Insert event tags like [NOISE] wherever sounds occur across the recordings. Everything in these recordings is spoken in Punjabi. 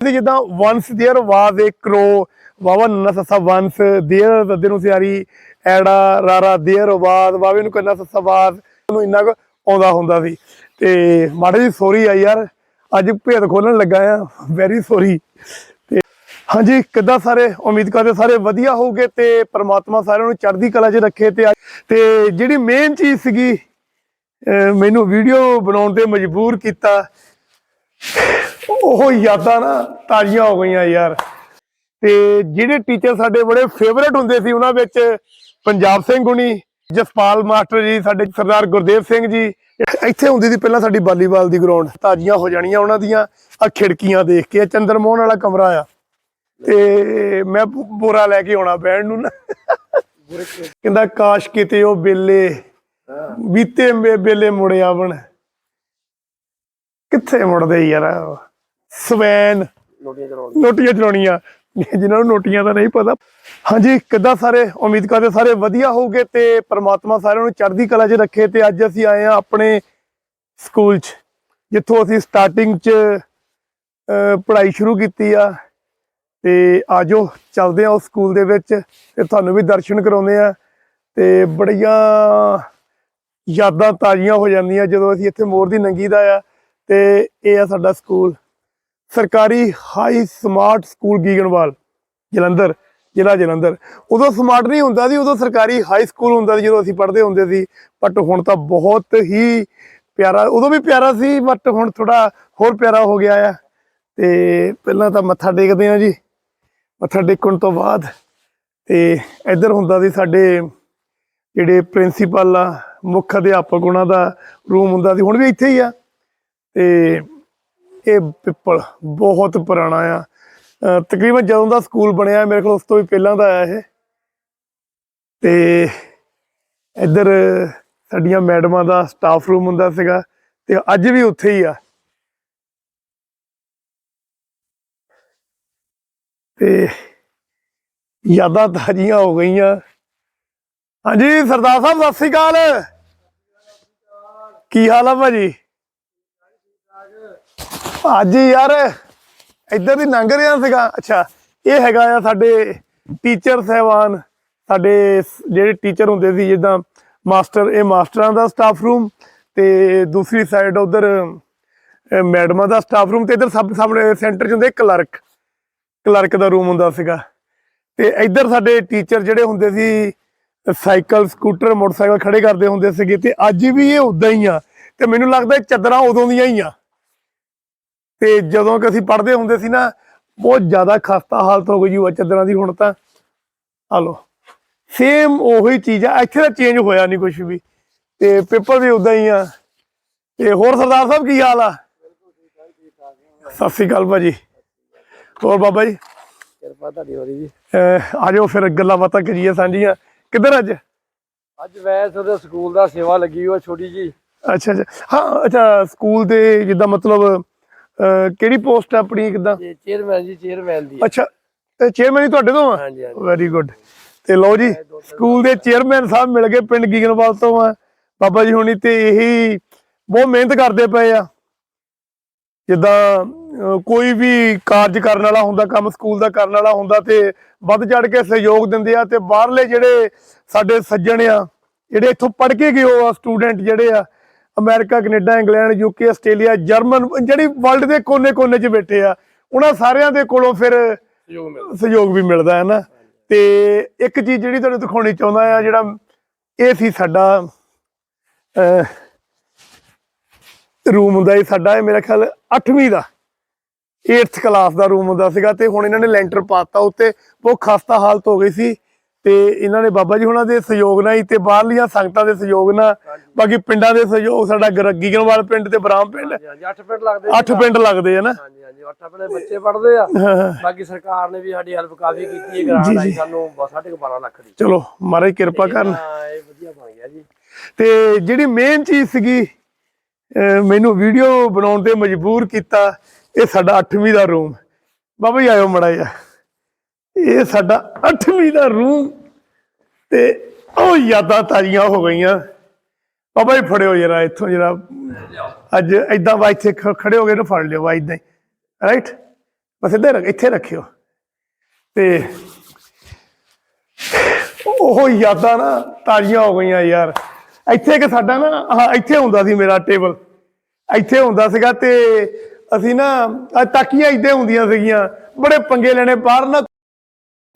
ਤੇ ਜਿੱਦਾਂ ਵਨਸ देयर ਵਾਸ ਏ ਕਰੋ ਵਾਵਾ ਨੰਨਾ ਸੱਸਾ ਵਨਸ देयर ਦੱਦੇ ਨੂੰ ਸਿਆਰੀ ਐੜਾ ਰਾਰਾ देयर ਵਾਸ ਵਾਵੇ ਨੂੰ ਕੰਨਾ ਸੱਸਾ ਵਾਸ ਨੂੰ ਇੰਨਾ ਕੁ ਆਉਂਦਾ ਹੁੰਦਾ ਸੀ ਤੇ ਮਾੜੀ ਜੀ ਸੋਰੀ ਆ ਯਾਰ ਅੱਜ ਭੇਦ ਖੋਲਣ ਲੱਗਾ ਆ ਵੈਰੀ ਸੋਰੀ ਤੇ ਹਾਂਜੀ ਕਿੱਦਾਂ ਸਾਰੇ ਉਮੀਦ ਕਰਦੇ ਸਾਰੇ ਵਧੀਆ ਹੋਊਗੇ ਤੇ ਪ੍ਰਮਾਤਮਾ ਸਾਰਿਆਂ ਨੂੰ ਚੜ੍ਹਦੀ ਕਲਾ 'ਚ ਰੱਖੇ ਤੇ ਅੱਜ- ਤੇ ਜਿਹੜੀ ਮੇਨ ਚੀਜ਼ ਸੀਗੀ ਅਹ ਮੈਨੂੰ ਵੀਡੀਓ ਬਣਾਉਣ ਤੇ ਮਜਬੂਰ ਕੀਤਾ ਉਹ ਯਾਦਾਂ ਨਾ ਤਾਜ਼ੀਆਂ ਹੋ ਗਈਆਂ ਯਾਰ। ਤੇ ਜਿਹੜੇ ਟੀਚਰ ਸਾਡੇ ਬੜੇ ਫੇਵਰੇਟ ਹੁੰਦੇ ਸੀ, ਉਹਨਾਂ ਵਿੱਚ ਪੰਜਾਬ ਸਿੰਘ ਹੁਣੀ, ਜਸਪਾਲ ਮਾਸਟਰ ਜੀ, ਸਾਡੇ ਸਰਦਾਰ ਗੁਰਦੇਵ ਸਿੰਘ ਜੀ। ਇੱਥੇ ਹੁੰਦੀ ਸੀ ਪਹਿਲਾਂ ਸਾਡੀ ਵਾਲੀਬਾਲ ਦੀ ਗਰਾਊਂਡ ਤਾਜ਼ੀਆਂ ਹੋ ਜਾਣੀਆਂ ਉਹਨਾਂ ਦੀਆਂ। ਆ ਖਿੜਕੀਆਂ ਦੇਖ ਕੇ ਚੰਦਰ ਮੋਹਨ ਵਾਲਾ ਕਮਰਾ ਆ। ਤੇ ਮੈਂ ਬੋ- ਬੋਰਾ ਲੈ ਕੇ ਆਉਣਾ ਬੈਣ ਨੂੰ। ਨਾ ਕਹਿੰਦਾ, ਕਾਸ਼ ਕਿਤੇ ਉਹ ਬੇਲੇ ਬੀਤੇ ਮੇ- ਬੇਲੇ ਮੁੜ ਆਵਣ। ਕਿੱਥੇ ਮੁੜਦੇ ਯਾਰ? ਸਵੈਨ ਨੋਟੀਆਂ ਚਲਾਉਣੀਆਂ। ਜਿਨ੍ਹਾਂ ਨੂੰ ਨੋਟੀਆਂ ਦਾ ਨਹੀਂ ਪਤਾ। ਹਾਂਜੀ ਕਿੱਦਾਂ ਸਾਰੇ ਉਮੀਦ ਕਰਦੇ ਸਾਰੇ ਵਧੀਆ ਹੋਊਗੇ ਤੇ ਪ੍ਰਮਾਤਮਾ ਸਾਰਿਆਂ ਨੂੰ ਚੜ੍ਹਦੀ ਕਲਾ 'ਚ ਰੱਖੇ ਤੇ ਅੱਜ ਅਸੀਂ ਆਏ ਆ ਆਪਣੇ ਸਕੂਲ 'ਚ ਜਿੱਥੋਂ ਅਸੀਂ ਸਟਾਰਟਿੰਗ 'ਚ ਪੜ੍ਹਾਈ ਸ਼ੁਰੂ ਕੀਤੀ ਆ। ਤੇ ਆਜੋ ਚੱਲਦੇ ਆ ਉਸ ਸਕੂਲ ਦੇ ਵਿੱਚ ਤੇ ਤੁਹਾਨੂੰ ਵੀ ਦਰਸ਼ਨ ਕਰਾਉਂਦੇ ਆ ਤੇ ਬੜੀਆਂ ਯਾਦਾਂ ਤਾਜ਼ੀਆਂ ਹੋ ਜਾਂਦੀਆਂ ਜਦੋਂ ਅਸੀਂ ਇੱਥੇ ਮੋਰ ਦੀ ਨੰਗੀ ਦਾ ਆ। ਤੇ ਇਹ ਆ ਸਾਡਾ ਸਕੂਲ। ਸਰਕਾਰੀ high smart school Gignawal, Jalandhar, ਜ਼ਿਲ੍ਹਾ ਜਲੰਧਰ। ਉਦੋਂ ਸਮਾਰਟ ਨਹੀਂ ਹੁੰਦਾ ਸੀ, ਉਦੋਂ ਸਰਕਾਰੀ ਹਾਈ ਸਕੂਲ ਹੁੰਦਾ ਸੀ, ਜਦੋਂ ਅਸੀਂ ਪੜ੍ਹਦੇ ਹੁੰਦੇ ਸੀ। ਬਟ ਹੁਣ ਤਾਂ ਬਹੁਤ ਹੀ ਪਿਆਰਾ, ਉਦੋਂ ਵੀ ਪਿਆਰਾ ਸੀ ਬਟ ਹੁਣ ਥੋੜਾ ਹੋਰ ਪਿਆਰਾ ਹੋ ਗਿਆ ਆ। ਤੇ ਪਹਿਲਾਂ ਤਾਂ ਮੱਥਾ ਟੇਕਦੇ ਆ ਜੀ, ਮੱਥਾ ਟੇਕਣ ਤੋਂ ਬਾਅਦ। ਤੇ ਇੱਧਰ ਹੁੰਦਾ ਸੀ ਸਾਡੇ ਜਿਹੜੇ ਪ੍ਰਿੰਸੀਪਲ ਆ, ਮੁੱਖ ਅਧਿਆਪਕ ਉਹਨਾਂ ਦਾ ਰੂਮ ਹੁੰਦਾ ਸੀ, ਹੁਣ ਵੀ ਇੱਥੇ ਹੀ ਆ। ਤੇ ਇਹ ਪਿੱਪਲ ਬਹੁਤ ਪੁਰਾਣਾ ਆ। ਤਕਰੀਬਨ ਜਦੋਂ ਦਾ ਸਕੂਲ ਬਣਿਆ, ਮੇਰੇ ਕੋਲ ਉਸ ਤੋਂ ਵੀ ਪਹਿਲਾਂ ਦਾ ਆਇਆ ਇਹ। ਤੇ ਇੱਧਰ ਸਾਡੀਆਂ ਮੈਡਮਾਂ ਦਾ ਸਟਾਫ ਰੂਮ ਹੁੰਦਾ ਸੀਗਾ ਤੇ ਅੱਜ ਵੀ ਉੱਥੇ ਹੀ ਆ। ਤੇ ਯਾਦਾਂ ਤਾਜ਼ੀਆਂ ਹੋ ਗਈਆਂ। ਹਾਂਜੀ, ਸਰਦਾਰ ਸਾਹਿਬ, ਸਤਿ ਸ੍ਰੀ ਅਕਾਲ। ਕੀ ਹਾਲ ਆ ਭਾਜੀ? ਅੱਜ ਯਾਰ, ਇੱਧਰ ਦੀ ਲੰਘ ਰਿਹਾ ਸੀਗਾ। ਅੱਛਾ, ਇਹ ਹੈਗਾ ਆ ਸਾਡੇ ਟੀਚਰ ਸਹਿਬਾਨ। ਸਾਡੇ ਜਿਹੜੇ ਟੀਚਰ ਹੁੰਦੇ ਸੀ, ਜਿੱਦਾਂ ਮਾਸਟਰ, ਇਹ ਮਾਸਟਰਾਂ ਦਾ ਸਟਾਫ ਰੂਮ ਤੇ ਦੂਸਰੀ ਸਾਈਡ ਉਧਰ ਮੈਡਮਾਂ ਦਾ ਸਟਾਫ ਰੂਮ ਤੇ ਇੱਧਰ ਸਭ, ਸਾਹਮਣੇ ਸੈਂਟਰ 'ਚ ਹੁੰਦੇ ਕਲਰਕ ਕਲਰਕ ਦਾ ਰੂਮ ਹੁੰਦਾ ਸੀਗਾ। ਤੇ ਇੱਧਰ ਸਾਡੇ ਟੀਚਰ ਜਿਹੜੇ ਹੁੰਦੇ ਸੀ, ਸਾਈਕਲ, ਸਕੂਟਰ, ਮੋਟਰਸਾਈਕਲ ਖੜੇ ਕਰਦੇ ਹੁੰਦੇ ਸੀਗੇ ਤੇ ਅੱਜ ਵੀ ਇਹ ਉਦਾਂ ਹੀ ਆ। ਤੇ ਮੈਨੂੰ ਲੱਗਦਾ ਇਹ ਚਾਦਰਾਂ ਉਦੋਂ ਦੀਆਂ ਹੀ ਆ। ਤੇ ਜਦੋਂ ਕਿ ਅਸੀਂ ਪੜ੍ਹਦੇ ਹੁੰਦੇ ਸੀ ਨਾ ਬਹੁਤ ਜ਼ਿਆਦਾ ਖਸਤਾ ਹਾਲਤ ਹੋ ਗਈ ਉਹ ਚਾਦਰਾਂ ਦੀ ਹੁਣ ਤਾਂ। ਆ ਲੋ ਸੇਮ ਉਹੀ ਚੀਜ਼ ਆ ਇੱਥੇ ਤਾਂ ਚੇਂਜ ਹੋਇਆ ਨਹੀਂ ਕੁਝ ਵੀ। ਤੇ ਪੇਪਰ ਵੀ ਉਦਾਂ ਹੀ ਆ। ਤੇ ਹੋਰ ਸਰਦਾਰ ਸਾਹਿਬ ਕੀ ਹਾਲ ਆ? ਸਤਿ ਸ੍ਰੀ ਅਕਾਲ ਭਾਜੀ। ਹੋਰ ਬਾਬਾ ਜੀ? ਕਿਰਪਾ ਤੁਹਾਡੀ ਹੋ ਰਹੀ ਜੀ। ਅਹ ਆ ਜਾਓ ਫਿਰ ਗੱਲਾਂ ਬਾਤਾਂ ਕਰੀਏ ਸਾਂਝੀਆਂ। ਕਿੱਧਰ ਅੱਜ? ਅੱਜ ਵੈਸ ਉਹਦੇ ਸਕੂਲ ਦਾ ਸੇਵਾ ਲੱਗੀ ਹੋਈ ਛੋਟੀ ਜੀ ਅੱਛਾ ਅੱਛਾ। ਹਾਂ ਅੱਛਾ ਸਕੂਲ ਦੇ ਜਿੱਦਾਂ ਮਤਲਬ ਕਿਹੜੀ ਪੋਸਟ ਆਪਣੀ ਕਿੱਦਾਂ? ਚੇਅਰਮੈਨ ਜੀ ਚੇਅਰਮੈਨ ਦੀ ਅੱਛਾ ਚੇਅਰਮੈਨ ਹੀ ਤੁਹਾਡੇ ਤੋਂ ਆ? ਹਾਂਜੀ ਹਾਂਜੀ। ਵੈਰੀ ਗੁੱਡ ਤੇ ਲਓ ਜੀ ਸਕੂਲ ਦੇ ਚੇਅਰਮੈਨ ਸਾਹਿਬ ਮਿਲ ਗਏ ਪਿੰਡ ਗੀਗਨਵਾਲ ਤੋਂ ਆ। ਬਾਬਾ ਜੀ ਹੁਣੀ ਤੇ ਇਹੀ ਬਹੁਤ ਮਿਹਨਤ ਕਰਦੇ ਪਏ ਆ। ਜਿੱਦਾਂ ਕੋਈ ਵੀ ਕਾਰਜ ਕਰਨ ਵਾਲਾ ਹੁੰਦਾ ਕੰਮ ਸਕੂਲ ਦਾ ਕਰਨ ਵਾਲਾ ਹੁੰਦਾ ਤੇ ਵੱਧ ਚੜ ਕੇ ਸਹਿਯੋਗ ਦਿੰਦੇ ਆ ਤੇ ਬਾਹਰਲੇ ਜਿਹੜੇ ਸਾਡੇ ਸੱਜਣ ਆ ਜਿਹੜੇ ਇੱਥੋਂ ਪੜ੍ਹ ਕੇ ਗਏ ਹੋ ਆ ਸਟੂਡੈਂਟ ਜਿਹੜੇ ਆ America Canada England UK Australia German ਜਿਹੜੀ ਵਰਲਡ ਦੇ ਕੋਨੇ-ਕੋਨੇ 'ਚ ਬੈਠੇ ਆ ਉਹਨਾਂ ਸਾਰਿਆਂ ਦੇ ਕੋਲੋਂ ਫਿਰ ਸਹਿਯੋਗ ਵੀ ਮਿਲਦਾ ਹੈ ਨਾ? ਤੇ ਇੱਕ ਚੀਜ਼ ਜਿਹੜੀ ਤੁਹਾਨੂੰ ਦਿਖਾਉਣੀ ਚਾਹੁੰਦਾ ਆ ਜਿਹੜਾ ਇਹ ਸੀ ਸਾਡਾ ਰੂਮ ਹੁੰਦਾ ਇਹ ਸਾਡਾ ਇਹ ਮੇਰਾ ਖਿਆਲ 8ਵੀਂ ਦਾ 8th ਕਲਾਸ ਦਾ ਰੂਮ ਹੁੰਦਾ ਸੀਗਾ ਤੇ ਹੁਣ ਇਹਨਾਂ ਨੇ ਲੈਂਟਰ ਪਾਤਾ ਉੱਤੇ ਬਹੁਤ ਖਸਤਾ ਹਾਲਤ ਹੋ ਗਈ ਸੀ। ਤੇ ਇਹਨਾਂ ਨੇ ਬਾਬਾ ਜੀ ਹੁਣਾਂ ਦੇ ਸਹਿਯੋਗ ਨਾਲ ਹੀ ਤੇ ਬਾਹਰਲੀਆਂ ਸੰਗਤਾਂ ਦੇ ਸਹਿਯੋਗ ਨਾਲ ਬਾਕੀ ਪਿੰਡਾਂ ਦੇ ਸਹਿਯੋਗ ਸਾਡਾ ਗੀਗਨਵਾਲ ਪਿੰਡ ਤੇ ਬਰਾਮ ਪਿੰਡ। ਹਾਂਜੀ ਹਾਂਜੀ 8 ਪਿੰਡ ਲੱਗਦੇ ਅੱਠ ਪਿੰਡ ਲੱਗਦੇ ਆ ਨਾ। ਹਾਂਜੀ ਹਾਂਜੀ 8 ਆਪਣੇ ਬੱਚੇ ਪੜ੍ਹਦੇ ਆ। ਹਾਂ, ਬਾਕੀ ਸਰਕਾਰ ਨੇ ਵੀ ਸਾਡੀ ਹੈਲਪ ਕਾਫੀ ਕੀਤੀ ਹੈ ਗ੍ਰਾਂਟ ਆਈ ਸਾਨੂੰ 12.5 ਲੱਖ ਦੀ। ਚਲੋ ਮਹਾਰਾਜ ਕਿਰਪਾ ਕਰਨ। ਹਾਂ ਇਹ ਵਧੀਆ ਬਣ ਗਿਆ ਜੀ। ਤੇ ਜਿਹੜੀ ਮੇਨ ਚੀਜ਼ ਸੀਗੀ ਮੈਨੂੰ ਵੀਡੀਓ ਬਣਾਉਣ ਤੇ ਮਜਬੂਰ ਕੀਤਾ ਇਹ ਸਾਡਾ 8ਵੀਂ ਦਾ ਰੂਮ ਬਾਬਾ ਜੀ ਆਇਓ ਮੜਾ ਜਾ ਇਹ ਸਾਡਾ 8ਵੀਂ ਦਾ ਰੂਮ ਤੇ ਉਹ ਯਾਦਾਂ ਤਾਜ਼ੀਆਂ ਹੋ ਗਈਆਂ। ਬਾਬਾ ਜੀ ਫੜਿਓ ਜਰਾ, ਇੱਥੋਂ ਜਰਾ। ਅੱਜ ਐਦਾਂ ਵਾ, ਇੱਥੇ ਖੜੇ ਹੋ ਗਏ ਨਾ ਫੜ ਲਿਓ ਵਾ ਇਦਾਂ ਹੀ। ਰਾਈਟ ਬਸ ਇੱਧਰ ਇੱਥੇ ਰੱਖਿਓ। ਤੇ ਉਹ ਯਾਦਾਂ ਨਾ ਤਾਜ਼ੀਆਂ ਹੋ ਗਈਆਂ ਯਾਰ। ਇੱਥੇ ਕਿ ਸਾਡਾ ਨਾ ਆਹ ਇੱਥੇ ਹੁੰਦਾ ਸੀ ਮੇਰਾ ਟੇਬਲ। ਇੱਥੇ ਹੁੰਦਾ ਸੀਗਾ ਤੇ ਅਸੀਂ ਨਾ, ਆਹ ਤਾਕੀਆਂ ਇੱਥੇ ਹੁੰਦੀਆਂ ਸੀਗੀਆਂ। ਬੜੇ ਪੰਗੇ ਲੈਣੇ, ਬਾਹਰ ਨਾ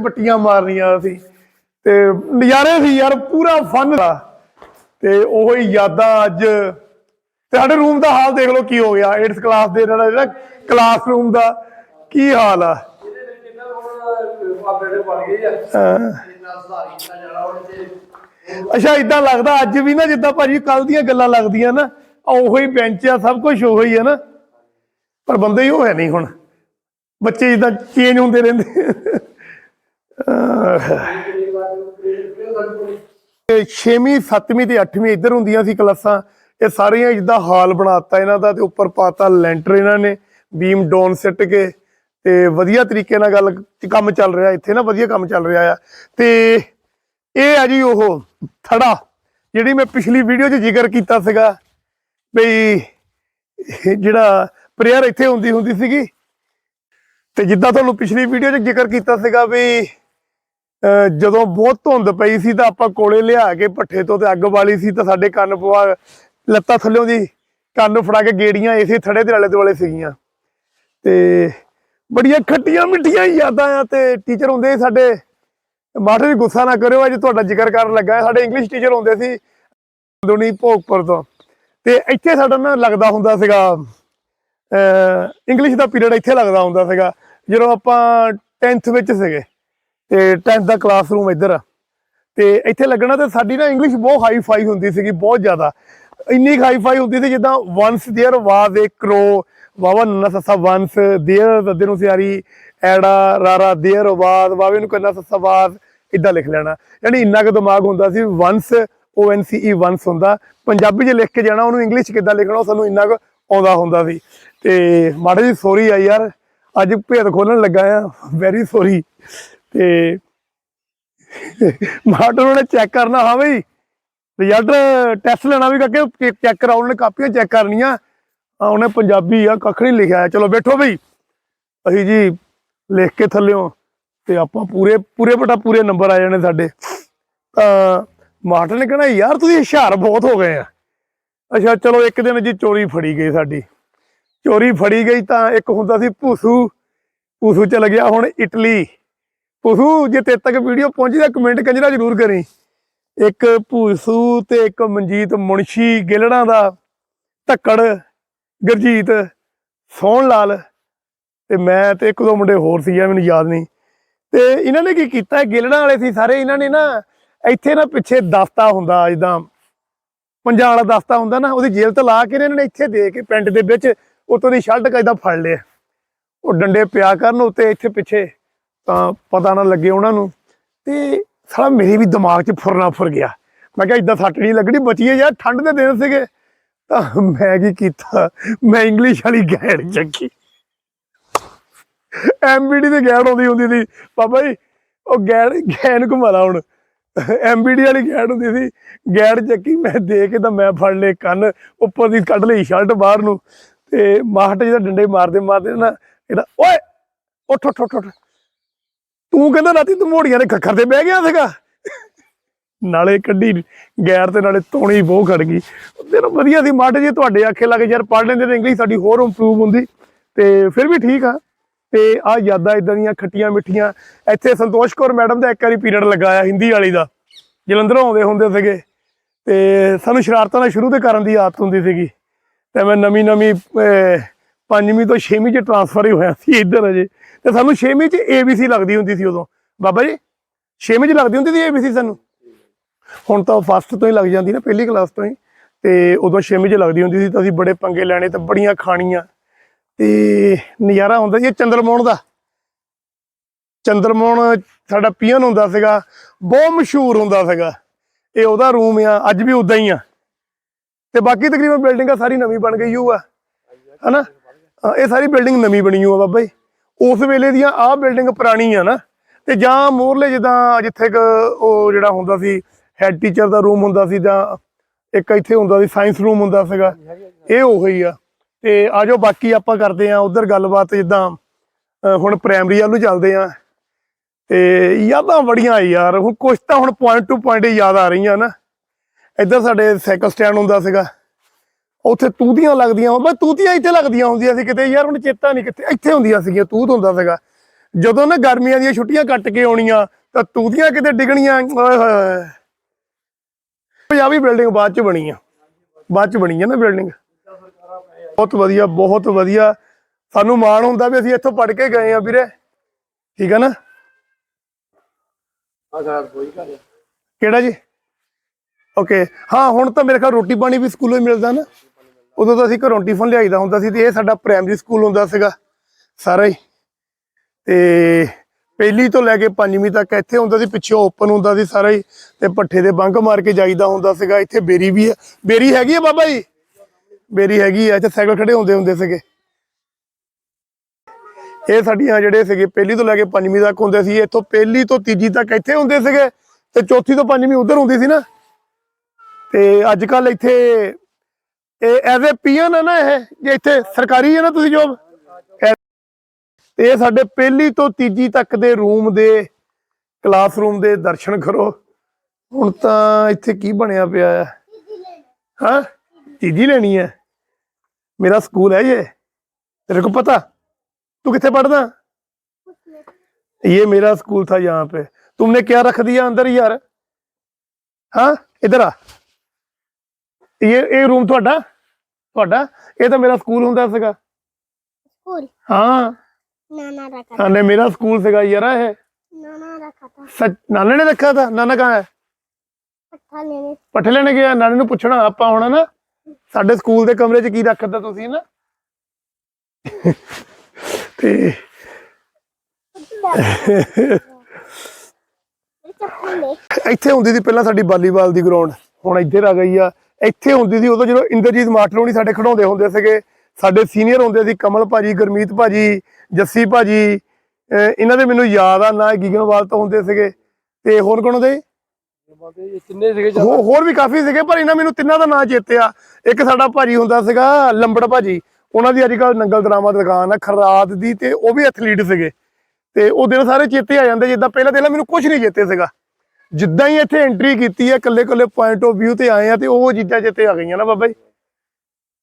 ਬੱਟੀਆਂ ਮਾਰਨੀਆਂ ਸੀ। ਤੇ ਨਜ਼ਾਰੇ ਸੀ ਯਾਰ, ਪੂਰਾ ਫਨ ਦਾ ਤੇ ਉਹ ਹੀ ਯਾਦਾਂ ਅੱਜ। ਤੇ ਸਾਡੇ ਰੂਮ ਦਾ ਹਾਲ ਦੇਖ ਲਓ ਕੀ ਹੋ ਗਿਆ। 8th ਕਲਾਸ ਦੇ ਨਾਲ ਜਿਹੜਾ ਕਲਾਸਰੂਮ ਦਾ ਕੀ ਹਾਲ ਆ। ਅੱਛਾ ਇਦਾਂ ਲੱਗਦਾ ਅੱਜ ਵੀ ਨਾ ਜਿੱਦਾਂ ਭਾਜੀ ਕੱਲ ਦੀਆਂ ਗੱਲਾਂ ਲੱਗਦੀਆਂ ਨਾ ਆਹ ਉਹੋ ਹੀ ਬੈਂਚ ਆ, ਸਭ ਕੁਝ ਉਹੋ ਹੀ ਹੈ ਨਾ। ਪਰ ਬੰਦੇ ਹੀ ਉਹ ਹੈ ਨਹੀਂ ਹੁਣ। ਬੱਚੇ ਜਿੱਦਾਂ ਚੇਂਜ ਹੁੰਦੇ ਰਹਿੰਦੇ। ਤੇ 6ਵੀਂ 7ਵੀਂ ਤੇ 8ਵੀਂ ਇੱਧਰ ਹੁੰਦੀਆਂ ਸੀ ਕਲਾਸਾਂ। ਇਹ ਸਾਰੀਆਂ ਜਿੱਦਾਂ ਹਾਲ ਬਣਾਤਾ ਇਹਨਾਂ ਦਾ ਤੇ ਉੱਪਰ ਪਾਤਾ ਲੈਂਟਰ ਇਹਨਾਂ ਨੇ, ਬੀਮ ਡਾਊਨ ਸਿੱਟ ਕੇ ਤੇ ਵਧੀਆ ਤਰੀਕੇ ਨਾਲ ਗੱਲ ਕੰਮ ਚੱਲ ਰਿਹਾ, ਇੱਥੇ ਨਾ ਵਧੀਆ ਕੰਮ ਚੱਲ ਰਿਹਾ ਆ। ਤੇ ਇਹ ਆ ਜੀ ਉਹ ਥੜਾ, ਜਿਹੜੀ ਮੈਂ ਪਿਛਲੀ ਵੀਡੀਓ 'ਚ ਜ਼ਿਕਰ ਕੀਤਾ ਸੀਗਾ ਬਈ ਜਿਹੜਾ ਪ੍ਰੇਅਰ ਇੱਥੇ ਹੁੰਦੀ ਹੁੰਦੀ ਸੀਗੀ। ਤੇ ਜਿੱਦਾਂ ਤੁਹਾਨੂੰ ਪਿਛਲੀ ਵੀਡੀਓ 'ਚ ਜ਼ਿਕਰ ਕੀਤਾ ਸੀਗਾ ਵੀ ਜਦੋਂ ਬਹੁਤ ਧੁੰਦ ਪਈ ਸੀ ਤਾਂ ਆਪਾਂ ਕੋਲੇ ਲਿਆ ਕੇ ਭੱਠੇ ਤੋਂ ਤੇ ਅੱਗ ਬਾਲੀ ਸੀ ਤਾਂ ਸਾਡੇ ਕੰਨ ਪਵਾ ਲੱਤਾਂ ਥੱਲਿਓਂ ਦੀ ਕੰਨ ਫੜਾ ਕੇ ਗੇੜੀਆਂ ਇਸੇ ਥੜੇ ਦੇ ਆਲੇ ਦੁਆਲੇ ਸੀਗੀਆਂ। ਤੇ ਬੜੀਆਂ ਖੱਟੀਆਂ ਮਿੱਠੀਆਂ ਯਾਦਾਂ ਆ ਤੇ ਟੀਚਰ ਹੁੰਦੇ ਸੀ ਸਾਡੇ। ਮਾਟਰ ਜੀ ਗੁੱਸਾ ਨਾ ਕਰਿਓ, ਅੱਜ ਤੁਹਾਡਾ ਜ਼ਿਕਰ ਕਰਨ ਲੱਗਾ। ਸਾਡੇ ਇੰਗਲਿਸ਼ ਟੀਚਰ ਹੁੰਦੇ ਸੀ ਦੁਨੀ ਭੋਗਪੁਰ ਤੋਂ। ਤੇ ਇੱਥੇ ਸਾਡਾ ਨਾ ਲੱਗਦਾ ਹੁੰਦਾ ਸੀਗਾ ਇੰਗਲਿਸ਼ ਦਾ ਪੀਰੀਅਡ ਇੱਥੇ ਲੱਗਦਾ ਹੁੰਦਾ ਸੀਗਾ, ਜਦੋਂ ਆਪਾਂ 10th ਵਿੱਚ ਸੀਗੇ। ਤੇ 10th ਦਾ ਕਲਾਸਰੂਮ ਇੱਧਰ ਆ ਤੇ ਇੱਥੇ ਲੱਗਣਾ ਤੇ ਸਾਡੀ ਨਾ ਇੰਗਲਿਸ਼ ਬਹੁਤ ਹਾਈ ਫਾਈ ਹੁੰਦੀ ਸੀਗੀ ਬਹੁਤ ਜ਼ਿਆਦਾ ਇੰਨੀ ਹਾਈ ਫਾਈ ਹੁੰਦੀ ਸੀ ਜਿੱਦਾਂ ਵਨਸ देयर ਵਾਸ ਏ ਕਰੋ ਵਾਵਾ ਨੰਨਾ ਸੱਸਾ ਵਨਸ देयर ਦੱਦੇ ਨੂੰ ਸਿਆਰੀ ਐੜਾ ਰਾਰਾ देयर ਵਾਸ ਵਾਵੇ ਨੂੰ ਕੰਨਾ ਸੱਸਾ ਵਾਸ ਇਦਾਂ ਲਿਖ ਲੈਣਾ ਯਾਨੀ ਇੰਨਾ ਕੁ ਦਿਮਾਗ ਹੁੰਦਾ ਸੀ once O N C E once ਹੁੰਦਾ ਪੰਜਾਬੀ 'ਚ ਲਿਖ ਕੇ ਜਾਣਾ ਉਹਨੂੰ ਇੰਗਲਿਸ਼ 'ਚ ਕਿੱਦਾਂ ਲਿਖਣਾ ਉਹ ਸਾਨੂੰ ਇੰਨਾ ਕੁ ਆਉਂਦਾ ਹੁੰਦਾ ਸੀ ਤੇ ਮਾੜੀ ਜੀ ਸੋਰੀ ਆ ਯਾਰ ਅੱਜ ਭੇਦ ਖੋਲਣ ਲੱਗਾ ਆ ਵੈਰੀ ਸੋਰੀ ਤੇ ਮਾਸਟਰ ਨੇ ਚੈੱਕ ਕਰਨਾ, ਹਾਂ ਬਈ। ਰਿਜ਼ਲਟ ਟੈਸਟ ਲੈਣਾ ਵੀ ਕਰਕੇ ਚੈੱਕ ਕਰਾਉਣ ਉਹਨੇ ਕਾਪੀਆਂ ਚੈੱਕ ਕਰਨੀਆਂ। ਉਹਨੇ ਪੰਜਾਬੀ ਆ, ਕੱਖ ਨਹੀਂ ਲਿਖਿਆ। ਹੈ। ਚਲੋ ਬੈਠੋ ਬਈ। ਅਸੀਂ ਜੀ ਲਿਖ ਕੇ ਥੱਲਿਓ ਤੇ ਆਪਾਂ ਪੂਰੇ ਪੂਰੇ ਬਟਾ ਪੂਰੇ ਨੰਬਰ ਆ ਜਾਣੇ ਸਾਡੇ। ਤਾਂ ਮਾਸਟਰ ਨੇ ਕਹਿਣਾ, ਯਾਰ ਤੁਸੀਂ ਹੁਸ਼ਿਆਰ ਬਹੁਤ ਹੋ ਗਏ ਆ। ਅੱਛਾ, ਚਲੋ ਇੱਕ ਦਿਨ ਜੀ ਚੋਰੀ ਫੜੀ ਗਈ ਸਾਡੀ। ਚੋਰੀ ਫੜੀ ਗਈ ਤਾਂ ਇੱਕ ਹੁੰਦਾ ਸੀ ਭੂਸੂ। ਭੂਸੂ ਚਲ ਗਿਆ ਹੁਣ ਇਟਲੀ। ਭੂਸੂ ਜੇ ਤੇਰੇ ਤੱਕ ਵੀਡੀਓ ਪਹੁੰਚੀ ਤਾਂ ਕਮੈਂਟ ਕੰਜਰਾ ਜ਼ਰੂਰ ਕਰੀ। ਇੱਕ ਭੂਸੂ ਤੇ ਇੱਕ ਮਨਜੀਤ ਮੁਨਸ਼ੀ ਗਿਲੜਾਂ ਦਾ ਧੱਕੜ, ਗੁਰਜੀਤ ਸੋਹਣ ਲਾਲ ਤੇ ਮੈਂ ਤੇ ਇੱਕ ਦੋ ਮੁੰਡੇ ਹੋਰ ਸੀ ਮੈਨੂੰ ਯਾਦ ਨਹੀਂ। ਤੇ ਇਹਨਾਂ ਨੇ ਕੀ ਕੀਤਾ? ਗਿਲੜਾਂ ਵਾਲੇ ਸੀ ਸਾਰੇ, ਇਹਨਾਂ ਨੇ ਨਾ ਇੱਥੇ ਨਾ ਪਿੱਛੇ ਦਸਤਾ ਹੁੰਦਾ, ਜਿੱਦਾਂ ਪੰਜਾਂ ਵਾਲਾ ਦਸਤਾ ਹੁੰਦਾ ਨਾ, ਉਹਦੀ ਜੇਲ੍ਹ ਤੋਂ ਲਾ ਕੇ ਨਾ ਇਹਨਾਂ ਨੇ ਇੱਥੇ ਦੇ ਕੇ ਪਿੰਡ ਦੇ ਵਿੱਚ ਉਤੋਂ ਦੀ ਸ਼ਰਟ ਕਾਇਦਾ ਫੜ ਲਿਆ। ਉਹ ਡੰਡੇ ਪਿਆ ਕਰਨ ਉੱਤੇ ਇੱਥੇ ਪਿੱਛੇ ਤਾਂ ਪਤਾ ਨਾ ਲੱਗੇ ਉਹਨਾਂ ਨੂੰ। ਤੇ ਸਾਲਾ ਮੇਰੇ ਵੀ ਦਿਮਾਗ 'ਚ ਫੁਰਨਾ ਫੁਰ ਗਿਆ। ਮੈਂ ਕਿਹਾ ਇਦਾਂ ਸੱਟ ਨਹੀਂ ਲੱਗਣੀ ਬਚੀਏ ਯਾਰ, ਠੰਡ ਦੇ ਦਿਨ ਸੀਗੇ। ਤਾਂ ਮੈਂ ਕੀ ਕੀਤਾ? ਮੈਂ ਇੰਗਲਿਸ਼ ਵਾਲੀ ਗੈੜ ਚੱਕੀ। ਐਮਬੀਡੀ ਤੇ ਗੈੜ ਆਉਂਦੀ ਹੁੰਦੀ ਸੀ। ਬਾਬਾ ਜੀ, ਉਹ ਗੈੜ ਗੈਨ ਘੁਮਾਲਾ ਹੁਣ। ਐਮਬੀਡੀ ਵਾਲੀ ਗੈੜ ਹੁੰਦੀ ਸੀ। ਗੈੜ ਚੱਕੀ, ਮੈਂ ਦੇ ਕੇ ਤਾਂ ਮੈਂ ਫੜ ਲਏ ਕੰਨ, ਉੱਪਰ ਦੀ ਕੱਢ ਲਈ ਸ਼ਰਟ ਬਾਹਰ ਨੂੰ। ਤੇ ਮਾਹਟ ਜਿਹਦਾ ਡੰਡੇ ਮਾਰਦੇ ਮਾਰਦੇ ਨਾ ਇਹਦਾ ਓਏ ਉੱਠ ਉੱਠ ਉੱਠ। ਤੂੰ ਕਹਿੰਦਾ ਰਾਤੀ ਤੂੰ ਮੋੜੀਆਂ ਦੇ ਖੱਖਰ ਤੇ ਬਹਿ ਗਿਆ ਸੀਗਾ। ਨਾਲੇ ਕੱਢੀ ਗੈਰ ਤੇ ਨਾਲੇ ਤੋਣੀ ਬਹੁਤ ਖੜ ਗਈ। ਤੇਰਾ ਵਧੀਆ ਸੀ ਮਾਟ ਜੀ ਤੁਹਾਡੇ ਆਖੇ ਲੱਗ ਯਾਰ ਪੜ ਲੈਂਦੇ ਤੇ ਇੰਗਲਿਸ਼ ਸਾਡੀ ਹੋਰ ਇੰਪਰੂਵ ਹੁੰਦੀ। ਤੇ ਫਿਰ ਵੀ ਠੀਕ ਆ। ਤੇ ਆ ਯਾਦਾਂ ਇਦਾਂ ਦੀਆਂ ਖੱਟੀਆਂ ਮਿੱਠੀਆਂ। ਇੱਥੇ ਸੰਤੋਸ਼ ਕੌਰ ਮੈਡਮ ਦਾ ਇੱਕ ਵਾਰੀ ਪੀਰੀਅਡ ਲਗਾਇਆ ਹਿੰਦੀ ਵਾਲੀ ਦਾ। ਜਲੰਧਰੋਂ ਆਉਂਦੇ ਹੁੰਦੇ ਸੀਗੇ। ਤੇ ਸਾਨੂੰ ਸ਼ਰਾਰਤਾਂ ਨਾਲ ਸ਼ੁਰੂ ਤੇ ਕਰਨ ਦੀ ਆਦਤ ਹੁੰਦੀ ਸੀਗੀ। ਤੇ ਮੈਂ ਨਵੀਂ ਨਵੀਂ ਪੰਜਵੀਂ ਤੋਂ ਛੇਵੀਂ ਚ ਟਰਾਂਸਫਰ ਹੀ ਹੋਇਆ ਸੀ ਇੱਧਰ ਅਜੇ। ਤੇ ਸਾਨੂੰ ਛੇਵੀਂ ਚ ABC ਲੱਗਦੀ ਹੁੰਦੀ ਸੀ ਉਦੋਂ। ਬਾਬਾ ਜੀ, ਛੇਵੀਂ ਚ ਲੱਗਦੀ ਹੁੰਦੀ ਸੀ ABC ਸਾਨੂੰ? ਹੁਣ ਤਾਂ ਫਸਟ ਤੋਂ ਹੀ ਲੱਗ ਜਾਂਦੀ ਨਾ, ਪਹਿਲੀ ਕਲਾਸ ਤੋਂ ਹੀ। ਤੇ ਉਦੋਂ ਛੇਵੀਂ ਚ ਲੱਗਦੀ ਹੁੰਦੀ ਸੀ ਤਾਂ ਅਸੀਂ ਬੜੇ ਪੰਗੇ ਲੈਣੇ ਤੇ ਬੜੀਆਂ ਖਾਣੀਆਂ। ਤੇ ਨਜ਼ਾਰਾ ਹੁੰਦਾ ਸੀ ਚੰਦਰਮੋਹਨ ਦਾ। ਚੰਦਰਮੋਹਨ ਸਾਡਾ ਪੀਅਨ ਹੁੰਦਾ ਸੀਗਾ, ਬਹੁਤ ਮਸ਼ਹੂਰ ਹੁੰਦਾ ਸੀਗਾ। ਇਹ ਉਹਦਾ ਰੂਮ ਆ, ਅੱਜ ਵੀ ਉਦਾਂ ਹੀ ਆ। ਤੇ ਬਾਕੀ ਤਕਰੀਬਨ ਬਿਲਡਿੰਗਾਂ ਸਾਰੀ ਨਵੀਂ ਬਣ ਗਈ ਹੋਊ ਆ। ਹਨਾ? ਇਹ ਸਾਰੀ ਬਿਲਡਿੰਗ ਨਵੀਂ ਬਣੀ ਹੋਊ ਬਾਬਾ ਜੀ। ਉਸ ਵੇਲੇ ਦੀਆਂ ਆਹ ਬਿਲਡਿੰਗ ਪੁਰਾਣੀ ਆ ਨਾ, ਤੇ ਜਾਂ ਮੋਰਲੇ ਜਿੱਦਾਂ ਜਿੱਥੇ ਕ ਉਹ ਜਿਹੜਾ ਹੁੰਦਾ ਸੀ ਹੈੱਡ ਟੀਚਰ ਦਾ ਰੂਮ ਹੁੰਦਾ ਸੀ, ਜਾਂ ਇੱਕ ਇੱਥੇ ਹੁੰਦਾ ਸੀ ਸਾਇੰਸ ਰੂਮ ਹੁੰਦਾ ਸੀਗਾ, ਇਹ ਉਹੀ ਆ। ਤੇ ਆਜੋ ਬਾਕੀ ਆਪਾਂ ਕਰਦੇ ਆ ਉਧਰ ਗੱਲਬਾਤ ਜਿੱਦਾਂ ਹੁਣ ਪ੍ਰਾਇਮਰੀ ਵੱਲ ਚੱਲਦੇ ਆ ਤੇ ਯਾਦਾਂ ਬੜੀਆਂ ਯਾਰ, ਹੁਣ ਕੁਝ ਤਾਂ ਹੁਣ ਪੁਆਇੰਟ ਟੂ ਪੁਆਇੰਟ ਯਾਦ ਆ ਰਹੀਆਂ ਨਾ। ਇੱਧਰ ਸਾਡੇ ਸਾਈਕਲ ਸਟੈਂਡ ਹੁੰਦਾ ਸੀਗਾ। ਉੱਥੇ ਤੂਤੀਆਂ ਲੱਗਦੀਆਂ ਬਈ ਤੂਤੀਆਂ ਇੱਥੇ ਲੱਗਦੀਆਂ ਹੁੰਦੀਆਂ ਸੀ ਕਿਤੇ, ਯਾਰ ਹੁਣ ਚੇਤਾ ਨਹੀਂ ਕਿੱਥੇ, ਇੱਥੇ ਹੁੰਦੀਆਂ ਸੀਗੀਆਂ, ਤੂਤ ਹੁੰਦਾ ਸੀਗਾ। ਜਦੋਂ ਨਾ ਗਰਮੀਆਂ ਦੀਆਂ ਛੁੱਟੀਆਂ ਕੱਟ ਕੇ ਆਉਣੀਆਂ, ਤਾਂ ਤੂਤੀਆਂ ਕਿਤੇ ਡਿੱਗਣੀਆਂ ਪੰਜਾਬੀ ਬਿਲਡਿੰਗ ਬਾਅਦ ਚ ਬਣੀ ਆ ਬਾਅਦ ਚ ਬਣੀ ਆ ਨਾ ਬਿਲਡਿੰਗ ਬਹੁਤ ਵਧੀਆ ਬਹੁਤ ਵਧੀਆ। ਸਾਨੂੰ ਮਾਣ ਹੁੰਦਾ ਵੀ ਅਸੀਂ ਇੱਥੋਂ ਪੜ ਕੇ ਗਏ ਆ ਵੀਰੇ। ਠੀਕ ਆ ਨਾ? ਆ ਘਰ ਕੋਈ ਘਰ ਕਿਹੜਾ ਜੀ? ਓਕੇ ਹਾਂ, ਹੁਣ ਤਾਂ ਮੇਰੇ ਖਿਆਲ ਰੋਟੀ ਪਾਣੀ ਵੀ ਸਕੂਲੋਂ ਹੀ ਮਿਲਦਾ ਨਾ। ਉਦੋਂ ਤਾਂ ਅਸੀਂ ਘਰੋਂ ਟਿਫਨ ਲਿਆਈਦਾ ਹੁੰਦਾ ਸੀ ਤੇ ਇਹ ਸਾਡਾ ਪ੍ਰਾਇਮਰੀ ਸਕੂਲ ਹੁੰਦਾ ਸੀਗਾ, ਸਾਰਾ ਹੀ। ਤੇ ਪਹਿਲੀ ਤੋਂ ਲੈ ਕੇ ਪੰਜਵੀਂ ਤੱਕ ਇੱਥੇ ਹੁੰਦਾ ਸੀ, ਪਿੱਛੇ ਓਪਨ ਹੁੰਦਾ ਸੀ ਸਾਰਾ ਹੀ ਤੇ ਪੱਠੇ ਦੇ ਬੰਕ ਮਾਰ ਕੇ ਜਾਈਦਾ ਹੁੰਦਾ ਸੀਗਾ। ਇੱਥੇ ਬੇਰੀ ਵੀ ਹੈ। ਬੇਰੀ ਹੈਗੀ ਆ ਬਾਬਾ ਜੀ? ਬੇਰੀ ਹੈਗੀ ਆ ਇੱਥੇ ਸਾਈਕਲ ਖੜੇ ਹੁੰਦੇ ਹੁੰਦੇ ਸੀਗੇ। ਇਹ ਸਾਡੀਆਂ ਜਿਹੜੇ ਸੀਗੇ, ਪਹਿਲੀ ਤੋਂ ਲੈ ਕੇ ਪੰਜਵੀਂ ਤੱਕ ਹੁੰਦੇ ਸੀ, ਇੱਥੋਂ ਪਹਿਲੀ ਤੋਂ ਤੀਜੀ ਤੱਕ ਇੱਥੇ ਹੁੰਦੇ ਸੀਗੇ ਤੇ ਚੌਥੀ ਤੋਂ ਪੰਜਵੀਂ ਉਧਰ ਹੁੰਦੀ ਸੀ ਨਾ। ਤੇ ਅੱਜ ਕੱਲ ਇੱਥੇ ਇਹ ਐਜ਼ ਅ ਪੀਐਨ ਹੈ ਨਾ ਇਹ ਜੇ ਇੱਥੇ ਸਰਕਾਰੀ ਹੈ ਨਾ ਤੁਸੀਂ ਜੋਬ ਤੇ ਇਹ ਸਾਡੇ ਪਹਿਲੀ ਤੋਂ ਤੀਜੀ ਤੱਕ ਦੇ ਰੂਮ ਦੇ ਕਲਾਸਰੂਮ ਦੇ ਦਰਸ਼ਨ ਕਰੋ ਹੁਣ ਤਾਂ ਇੱਥੇ ਕੀ ਬਣਿਆ ਪਿਆ ਹੈ ਹਾਂ ਤੀਜੀ ਲੈਣੀ ਹੈ ਮੇਰਾ ਸਕੂਲ ਹੈ ਇਹ तेरे को पता तू कितने पढ़ना ये मेरा स्कूल था यहाँ पे तुमने क्या रख दिया अंदर यार हाँ इधर आ ਇਹ ਇਹ ਰੂਮ ਤੁਹਾਡਾ? ਤੁਹਾਡਾ? ਇਹ ਤਾਂ ਮੇਰਾ ਸਕੂਲ ਹੁੰਦਾ ਸੀਗਾ। ਸਕੂਲ ਹਾਂ। ਨਾਨਾ ਰੱਖਾ ਹਾਂ ਨੇ ਮੇਰਾ ਸਕੂਲ ਸੀਗਾ ਯਾਰ ਇਹ। ਨਾਨਾ ਰੱਖਾ ਤਾ। ਸੱਚ ਨਾਨੇ ਨੇ ਰੱਖਾ ਤਾ? ਨਾਨਾ ਕਹਾਂ ਹੈ? ਨੂੰ ਪੁੱਛਣਾ ਆਪਾਂ ਹੁਣ ਨਾ ਸਾਡੇ ਸਕੂਲ ਦੇ ਕਮਰੇ 'ਚ ਕੀ ਰੱਖਦਾ ਤੁਸੀਂ ਨਾ ਤੇ ਇੱਥੇ ਹੁੰਦੀ ਸੀ ਪਹਿਲਾਂ ਸਾਡੀ ਵਾਲੀਬਾਲ ਦੀ ਗਰਾਊਂਡ ਹੁਣ ਇੱਧਰ ਆ ਗਈ ਆ। ਇੱਥੇ ਹੁੰਦੀ ਸੀ ਉਦੋਂ ਜਦੋਂ ਇੰਦਰਜੀਤ ਮਾਸਟਰ ਹੋਣੀ ਸਾਡੇ ਖੜਾਉਂਦੇ ਹੁੰਦੇ ਸੀਗੇ ਸਾਡੇ ਸੀਨੀਅਰ ਹੁੰਦੇ ਸੀ ਕਮਲ ਭਾਜੀ ਗੁਰਮੀਤ ਭਾਜੀ ਜੱਸੀ ਭਾਜੀ ਇਹਨਾਂ ਦੇ ਮੈਨੂੰ ਯਾਦ ਆ ਨਾ ਗਿਗਨਵਾਲ ਤੋਂ ਹੁੰਦੇ ਸੀਗੇ ਤੇ ਹੋਰ ਕੌਣ ਹੁੰਦੇ? ਸੀਗੇ ਹੋਰ ਵੀ ਕਾਫੀ ਸੀਗੇ ਪਰ ਇਹਨਾਂ ਮੈਨੂੰ ਤਿੰਨਾਂ ਦਾ ਨਾਂ ਚੇਤੇ ਆ ਇੱਕ ਸਾਡਾ ਭਾਜੀ ਹੁੰਦਾ ਸੀਗਾ ਲੰਬੜ ਭਾਜੀ। ਉਹਨਾਂ ਦੀ ਅੱਜ ਕੱਲ ਨੰਗਲ ਦਰਾਮਾ ਦੁਕਾਨ ਆ ਖਰਾਤ ਦੀ ਤੇ ਉਹ ਵੀ ਐਥਲੀਟ ਸੀਗੇ। ਤੇ ਉਹ ਦਿਨ ਸਾਰੇ ਚੇਤੇ ਆ ਜਾਂਦੇ ਜਿੱਦਾਂ ਪਹਿਲਾਂ ਪਹਿਲਾਂ ਮੈਨੂੰ ਕੁਝ ਨਹੀਂ ਚੇਤੇ ਸੀਗਾ। ਜਿੱਦਾਂ ਹੀ ਇੱਥੇ ਐਂਟਰੀ ਕੀਤੀ ਹੈ ਕੱਲੇ ਕੱਲੇ ਪੁਆਇੰਟ ਆਫ View ਤੇ ਆਏ ਆ ਤੇ ਉਹ ਚੀਜ਼ਾਂ ਚੇਤੇ ਆ ਗਈਆਂ ਨਾ ਬਾਬਾ ਜੀ।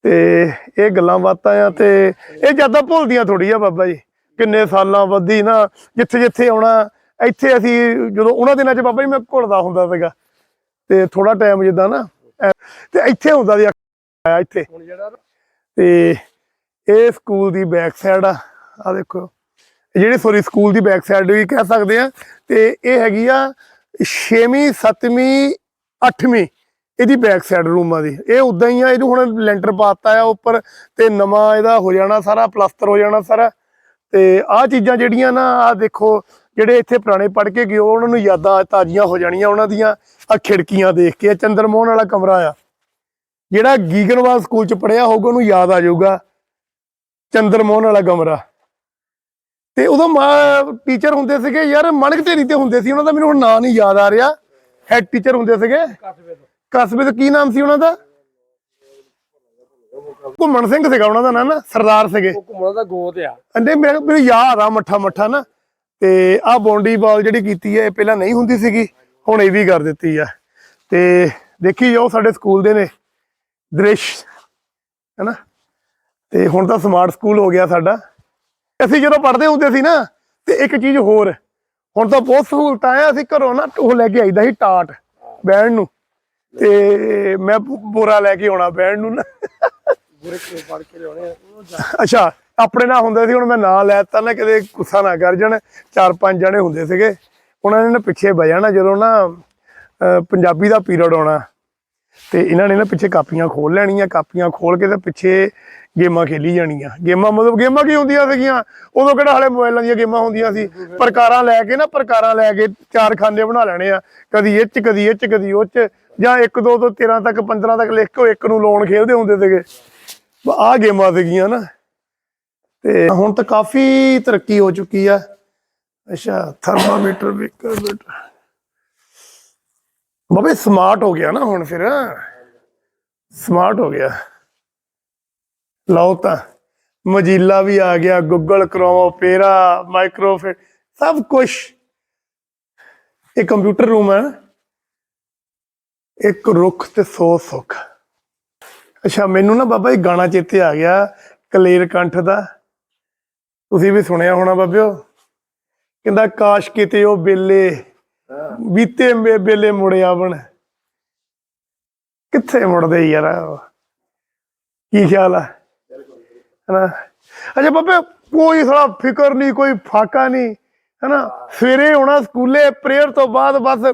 ਤੇ ਇਹ ਗੱਲਾਂ ਬਾਤਾਂ ਆ ਤੇ ਇਹ ਜ਼ਿਆਦਾ ਭੁੱਲਦੀਆਂ ਥੋੜੀ ਆ ਬਾਬਾ ਜੀ। ਕਿੰਨੇ ਸਾਲਾਂ ਵੱਧੀ ਨਾ, ਜਿੱਥੇ ਜਿੱਥੇ ਆਉਣਾ, ਇੱਥੇ ਅਸੀਂ ਜਦੋਂ ਉਹਨਾਂ ਦਿਨਾਂ 'ਚ ਬਾਬਾ ਜੀ ਮੈਂ ਘੁਲਦਾ ਹੁੰਦਾ ਸੀਗਾ। ਤੇ ਥੋੜਾ ਟਾਈਮ ਜਿੱਦਾਂ ਨਾ ਤੇ ਇੱਥੇ ਹੁੰਦਾ ਸੀ, ਆਇਆ ਇੱਥੇ। ਤੇ ਇਹ ਸਕੂਲ ਦੀ ਬੈਕ ਸਾਈਡ ਆ ਆ ਦੇਖੋ। ਜਿਹੜੀ ਸੋਰੀ ਸਕੂਲ ਦੀ ਬੈਕ ਸਾਈਡ ਵੀ ਕਹਿ ਸਕਦੇ ਆ, ਤੇ ਇਹ ਹੈਗੀ ਆ 6ਵੀਂ 7ਵੀਂ 8ਵੀਂ ਇਹਦੀ ਬੈਕ ਸਾਈਡ ਰੂਮਾਂ ਦੀ। ਇਹ ਉਦਾਂ ਹੀ ਆ, ਇਹਨੂੰ ਹੁਣ ਲੈਂਟਰ ਪਾਤਾ ਆ ਉੱਪਰ ਤੇ ਨਵਾਂ ਇਹਦਾ ਹੋ ਜਾਣਾ ਸਾਰਾ ਪਲਾਸਟਰ ਹੋ ਜਾਣਾ ਸਾਰਾ। ਤੇ ਆਹ ਚੀਜ਼ਾਂ ਜਿਹੜੀਆਂ ਨਾ, ਆ ਦੇਖੋ, ਜਿਹੜੇ ਇੱਥੇ ਪੁਰਾਣੇ ਪੜ ਕੇ ਗਏ ਉਹਨਾਂ ਨੂੰ ਯਾਦਾਂ ਤਾਜ਼ੀਆਂ ਹੋ ਜਾਣੀਆਂ ਉਹਨਾਂ ਦੀਆਂ। ਆ ਖਿੜਕੀਆਂ ਦੇਖ ਕੇ ਚੰਦਰ ਮੋਹਨ ਵਾਲਾ ਕਮਰਾ ਆ। ਜਿਹੜਾ ਗੀਗਨਵਾਲ ਸਕੂਲ ਚ ਪੜਿਆ ਹੋਊਗਾ, ਉਹਨੂੰ ਯਾਦ ਆ ਜਾਊਗਾ। ਚੰਦਰ ਮੋਹਨ ਵਾਲਾ ਕਮਰਾ। ਤੇ ਉਦੋਂ ਟੀਚਰ ਹੁੰਦੇ ਸੀਗੇ ਯਾਰ ਮਣਕ ਢੇਰੀ ਤੇ ਹੁੰਦੇ ਸੀ ਉਹਨਾਂ ਦਾ ਮੈਨੂੰ ਹੁਣ ਨਾਂ ਨਹੀਂ ਯਾਦ ਆ ਰਿਹਾ। ਹੈਡ ਟੀਚਰ ਹੁੰਦੇ ਸੀਗੇ। ਕਸਬੇ ਤੋਂ ਕੀ ਨਾਮ ਸੀ ਉਹਨਾਂ ਦਾ? ਘੁੰਮਣ ਸਿੰਘ ਸੀਗਾ ਉਹਨਾਂ ਦਾ ਨਾਂ ਨਾ ਸਰਦਾਰ ਸੀਗੇ। ਘੁੰਮਣ ਦਾ ਗੋਤ ਆ। ਮੈਨੂੰ ਯਾਦ ਆ ਮੱਠਾ ਮੱਠਾ ਨਾ ਤੇ ਆਹ ਬੌਂਡੀ ਬਾਲ ਜਿਹੜੀ ਕੀਤੀ ਹੈ ਇਹ ਪਹਿਲਾਂ ਨਹੀਂ ਹੁੰਦੀ ਸੀਗੀ ਹੁਣ ਇਹ ਵੀ ਕਰ ਦਿੱਤੀ ਆ। ਤੇ ਦੇਖੀ ਜਾਓ ਸਾਡੇ ਸਕੂਲ ਦੇ ਨੇ ਦ੍ਰਿਸ਼ ਹੈਨਾ? ਤੇ ਹੁਣ ਤਾਂ ਸਮਾਰਟ ਸਕੂਲ ਹੋ ਗਿਆ ਸਾਡਾ। ਅਸੀਂ ਜਦੋਂ ਪੜ੍ਹਦੇ ਹੁੰਦੇ ਸੀ ਨਾ ਤੇ ਇੱਕ ਚੀਜ਼ ਹੋਰ ਹੁਣ ਤਾਂ ਬਹੁਤ ਸਹੂਲਤਾਂ ਆ ਅਸੀਂ ਘਰੋਂ ਨਾ ਉਹ ਲੈ ਕੇ ਆਈਦਾ ਸੀ ਟਾਟ ਬਹਿਣ ਨੂੰ। ਤੇ ਮੈਂ ਬੋਰਾ ਲੈ ਕੇ ਆਉਣਾ ਬਹਿਣ ਨੂੰ ਨਾ। ਬੁਰੇ ਕੇ ਪੜ ਕੇ ਲਿਆਉਣੇ ਅੱਛਾ ਆਪਣੇ ਨਾਲ ਹੁੰਦੇ ਸੀ ਹੁਣ ਮੈਂ ਨਾਂ ਲੈਤਾ ਨਾ ਕਿਤੇ ਗੁੱਸਾ ਨਾ ਕਰ ਜਾਣ। ਚਾਰ ਪੰਜ ਜਣੇ ਹੁੰਦੇ ਸੀਗੇ। ਉਹਨਾਂ ਨੇ ਨਾ ਪਿੱਛੇ ਬਹਿ ਜਾਣਾ ਜਦੋਂ ਨਾ ਪੰਜਾਬੀ ਦਾ ਪੀਰੀਅਡ ਆਉਣਾ। ਤੇ ਇਹਨਾਂ ਨੇ ਨਾ ਪਿੱਛੇ ਕਾਪੀਆਂ ਖੋਲ ਲੈਣੀਆਂ ਕਾਪੀਆਂ ਖੋਲ ਕੇ ਤੇ ਪਿੱਛੇ ਗੇਮਾਂ ਖੇਲੀ ਜਾਣੀਆਂ। ਗੇਮਾਂ ਮਤਲਬ ਗੇਮਾਂ ਕੀ ਹੁੰਦੀਆਂ ਸੀਗੀਆਂ? ਉਦੋਂ ਕਿਹੜਾ ਹਾਲੇ ਮੋਬਾਈਲਾਂ ਦੀਆਂ ਗੇਮਾਂ ਹੁੰਦੀਆਂ ਸੀ? ਪ੍ਰਕਾਰਾਂ ਲੈ ਕੇ ਨਾ, ਪ੍ਰਕਾਰਾਂ ਲੈ ਕੇ ਚਾਰ ਖਾਨੇ ਬਣਾ ਲੈਣੇ ਆ। ਕਦੀ ਇਹ ਚ, ਕਦੀ ਇਹ ਚ, ਕਦੀ ਉਹ ਚ। ਜਾਂ 1 2 ਤੋਂ 13 ਤੱਕ 15 ਤੱਕ ਲਿਖ ਕੇ ਇੱਕ ਨੂੰ ਲੋਨ ਖੇਡਦੇ ਹੁੰਦੇ ਸੀਗੇ। ਆਹ ਗੇਮਾਂ ਸੀਗੀਆਂ ਨਾ। ਤੇ ਹੁਣ ਤਾਂ ਕਾਫੀ ਤਰੱਕੀ ਹੋ ਚੁੱਕੀ ਆ। ਅੱਛਾ, ਥਰਮਾਮੀਟਰ ਵਿਕਰਮੀਟਰ ਬਾਬੇ ਸਮਾਰਟ ਹੋ ਗਿਆ ਨਾ ਹੁਣ ਫਿਰ ਸਮਾਰਟ ਹੋ ਗਿਆ। ਲਓ ਤਾਂ। ਮਜੀਲਾ ਵੀ ਆ ਗਿਆ ਗੂਗਲ ਕ੍ਰੋਮ ਓਪੇਰਾ ਮਾਈਕਰੋਫਿਟ ਸਭ ਕੁਝ ਇਹ ਕੰਪਿਊਟਰ ਰੂਮ ਹੈ ਇੱਕ ਰੁੱਖ ਤੇ 100 ਸੁੱਖ। ਅੱਛਾ, ਮੈਨੂੰ ਨਾ ਬਾਬਾ ਇਹ ਗਾਣਾ ਚੇਤੇ ਆ ਗਿਆ, ਕਲੇਰ ਕੰਠ ਦਾ। ਤੁਸੀਂ ਵੀ ਸੁਣਿਆ ਹੋਣਾ ਬਾਬਿਓ। ਕਹਿੰਦਾ, ਕਾਸ਼ ਕਿਤੇ ਉਹ ਬੇਲੇ ਬੀਤੇ ਮੇ ਬੇਲੇ ਮੁੜ ਆਵਣ। ਕਿੱਥੇ ਮੁੜਦੇ ਯਾਰ? ਕੀ ਖਿਆਲ ਆ? ਹਨਾ? ਅੱਛਾ ਬਾਬੇ ਕੋਈ ਸਾਲਾ ਫਿਕਰ ਨਹੀਂ ਕੋਈ ਫਾਕਾ ਨਹੀਂ ਹਨਾ? ਸਵੇਰੇ ਹੋਣਾ ਸਕੂਲੇ ਪ੍ਰੇਅਰ ਤੋਂ ਬਾਅਦ ਬਸ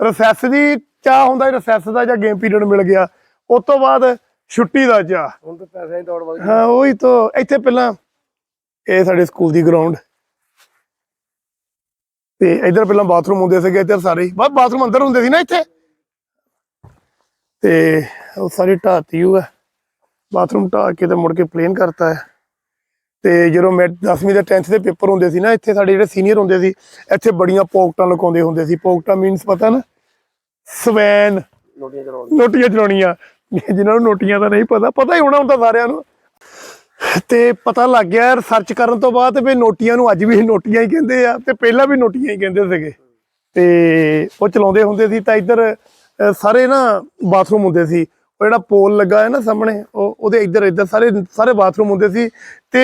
ਰਿਸੈਸ ਦੀ ਚਾਹ ਹੁੰਦਾ ਰਿਸੈਸ ਦਾ ਜਾਂ ਗੇਮ ਪੀਰੀਅਡ ਮਿਲ ਗਿਆ। ਉਸ ਤੋਂ ਬਾਅਦ ਛੁੱਟੀ ਦਾ ਚਾਹ। ਹੁਣ ਤਾਂ ਪੈਸੇ ਦੀ ਦੌੜ ਵੱਧ ਗਈ। ਹਾਂ ਉਹੀ ਤਾਂ। ਇੱਥੇ ਪਹਿਲਾਂ ਇਹ ਸਾਡੇ ਸਕੂਲ ਦੀ ਗਰਾਊਂਡ ਤੇ ਇਧਰ ਪਹਿਲਾਂ ਬਾਥਰੂਮ ਹੁੰਦੇ ਸੀਗੇ ਇੱਧਰ ਸਾਰੇ। ਬਸ ਬਾਥਰੂਮ ਅੰਦਰ ਹੁੰਦੇ ਸੀ ਨਾ ਇੱਥੇ। ਤੇ ਉਹ ਸਾਰੀ ਢਾਤੀ ਹੋਆ ਬਾਥਰੂਮ ਢਾ ਕੇ ਤੇ ਮੁੜ ਕੇ ਪਲੇਨ ਕਰਤਾ ਹੈ। ਤੇ ਜਦੋਂ ਮੈਂ 10ਵੀਂ ਦੇ 10th ਦੇ ਪੇਪਰ ਹੁੰਦੇ ਸੀ ਨਾ, ਇੱਥੇ ਸਾਡੇ ਜਿਹੜੇ ਸੀਨੀਅਰ ਹੁੰਦੇ ਸੀ, ਇੱਥੇ ਬੜੀਆਂ ਪੋਕਟਾਂ ਲੁਕਾਉਂਦੇ ਹੁੰਦੇ ਸੀ। ਪੋਕਟਾਂ ਮੀਨਸ ਪਤਾ ਨਾ, ਸਵੈਨ, ਨੋਟੀਆਂ ਚਲਾਉਣੀਆਂ। ਜਿਨ੍ਹਾਂ ਨੂੰ ਨੋਟੀਆਂ ਦਾ ਨਹੀਂ ਪਤਾ ਪਤਾ ਹੀ ਹੋਣਾ ਹੁੰਦਾ ਸਾਰਿਆਂ ਨੂੰ। ਤੇ ਪਤਾ ਲੱਗ ਗਿਆ ਰਿਸਰਚ ਕਰਨ ਤੋਂ ਬਾਅਦ ਵੀ ਨੋਟੀਆਂ ਨੂੰ ਅੱਜ ਵੀ ਨੋਟੀਆਂ ਹੀ ਕਹਿੰਦੇ ਆ, ਤੇ ਪਹਿਲਾਂ ਵੀ ਨੋਟੀਆਂ ਹੀ ਕਹਿੰਦੇ ਸੀਗੇ। ਤੇ ਉਹ ਚਲਾਉਂਦੇ ਹੁੰਦੇ ਸੀ। ਤਾਂ ਇੱਧਰ ਸਾਰੇ ਨਾ ਬਾਥਰੂਮ ਹੁੰਦੇ ਸੀ। ਉਹ ਜਿਹੜਾ ਪੋਲ ਲੱਗਾ ਹੈ ਨਾ ਸਾਹਮਣੇ ਉਹ ਉਹਦੇ ਇੱਧਰ ਇੱਧਰ ਸਾਰੇ ਸਾਰੇ ਬਾਥਰੂਮ ਹੁੰਦੇ ਸੀ ਤੇ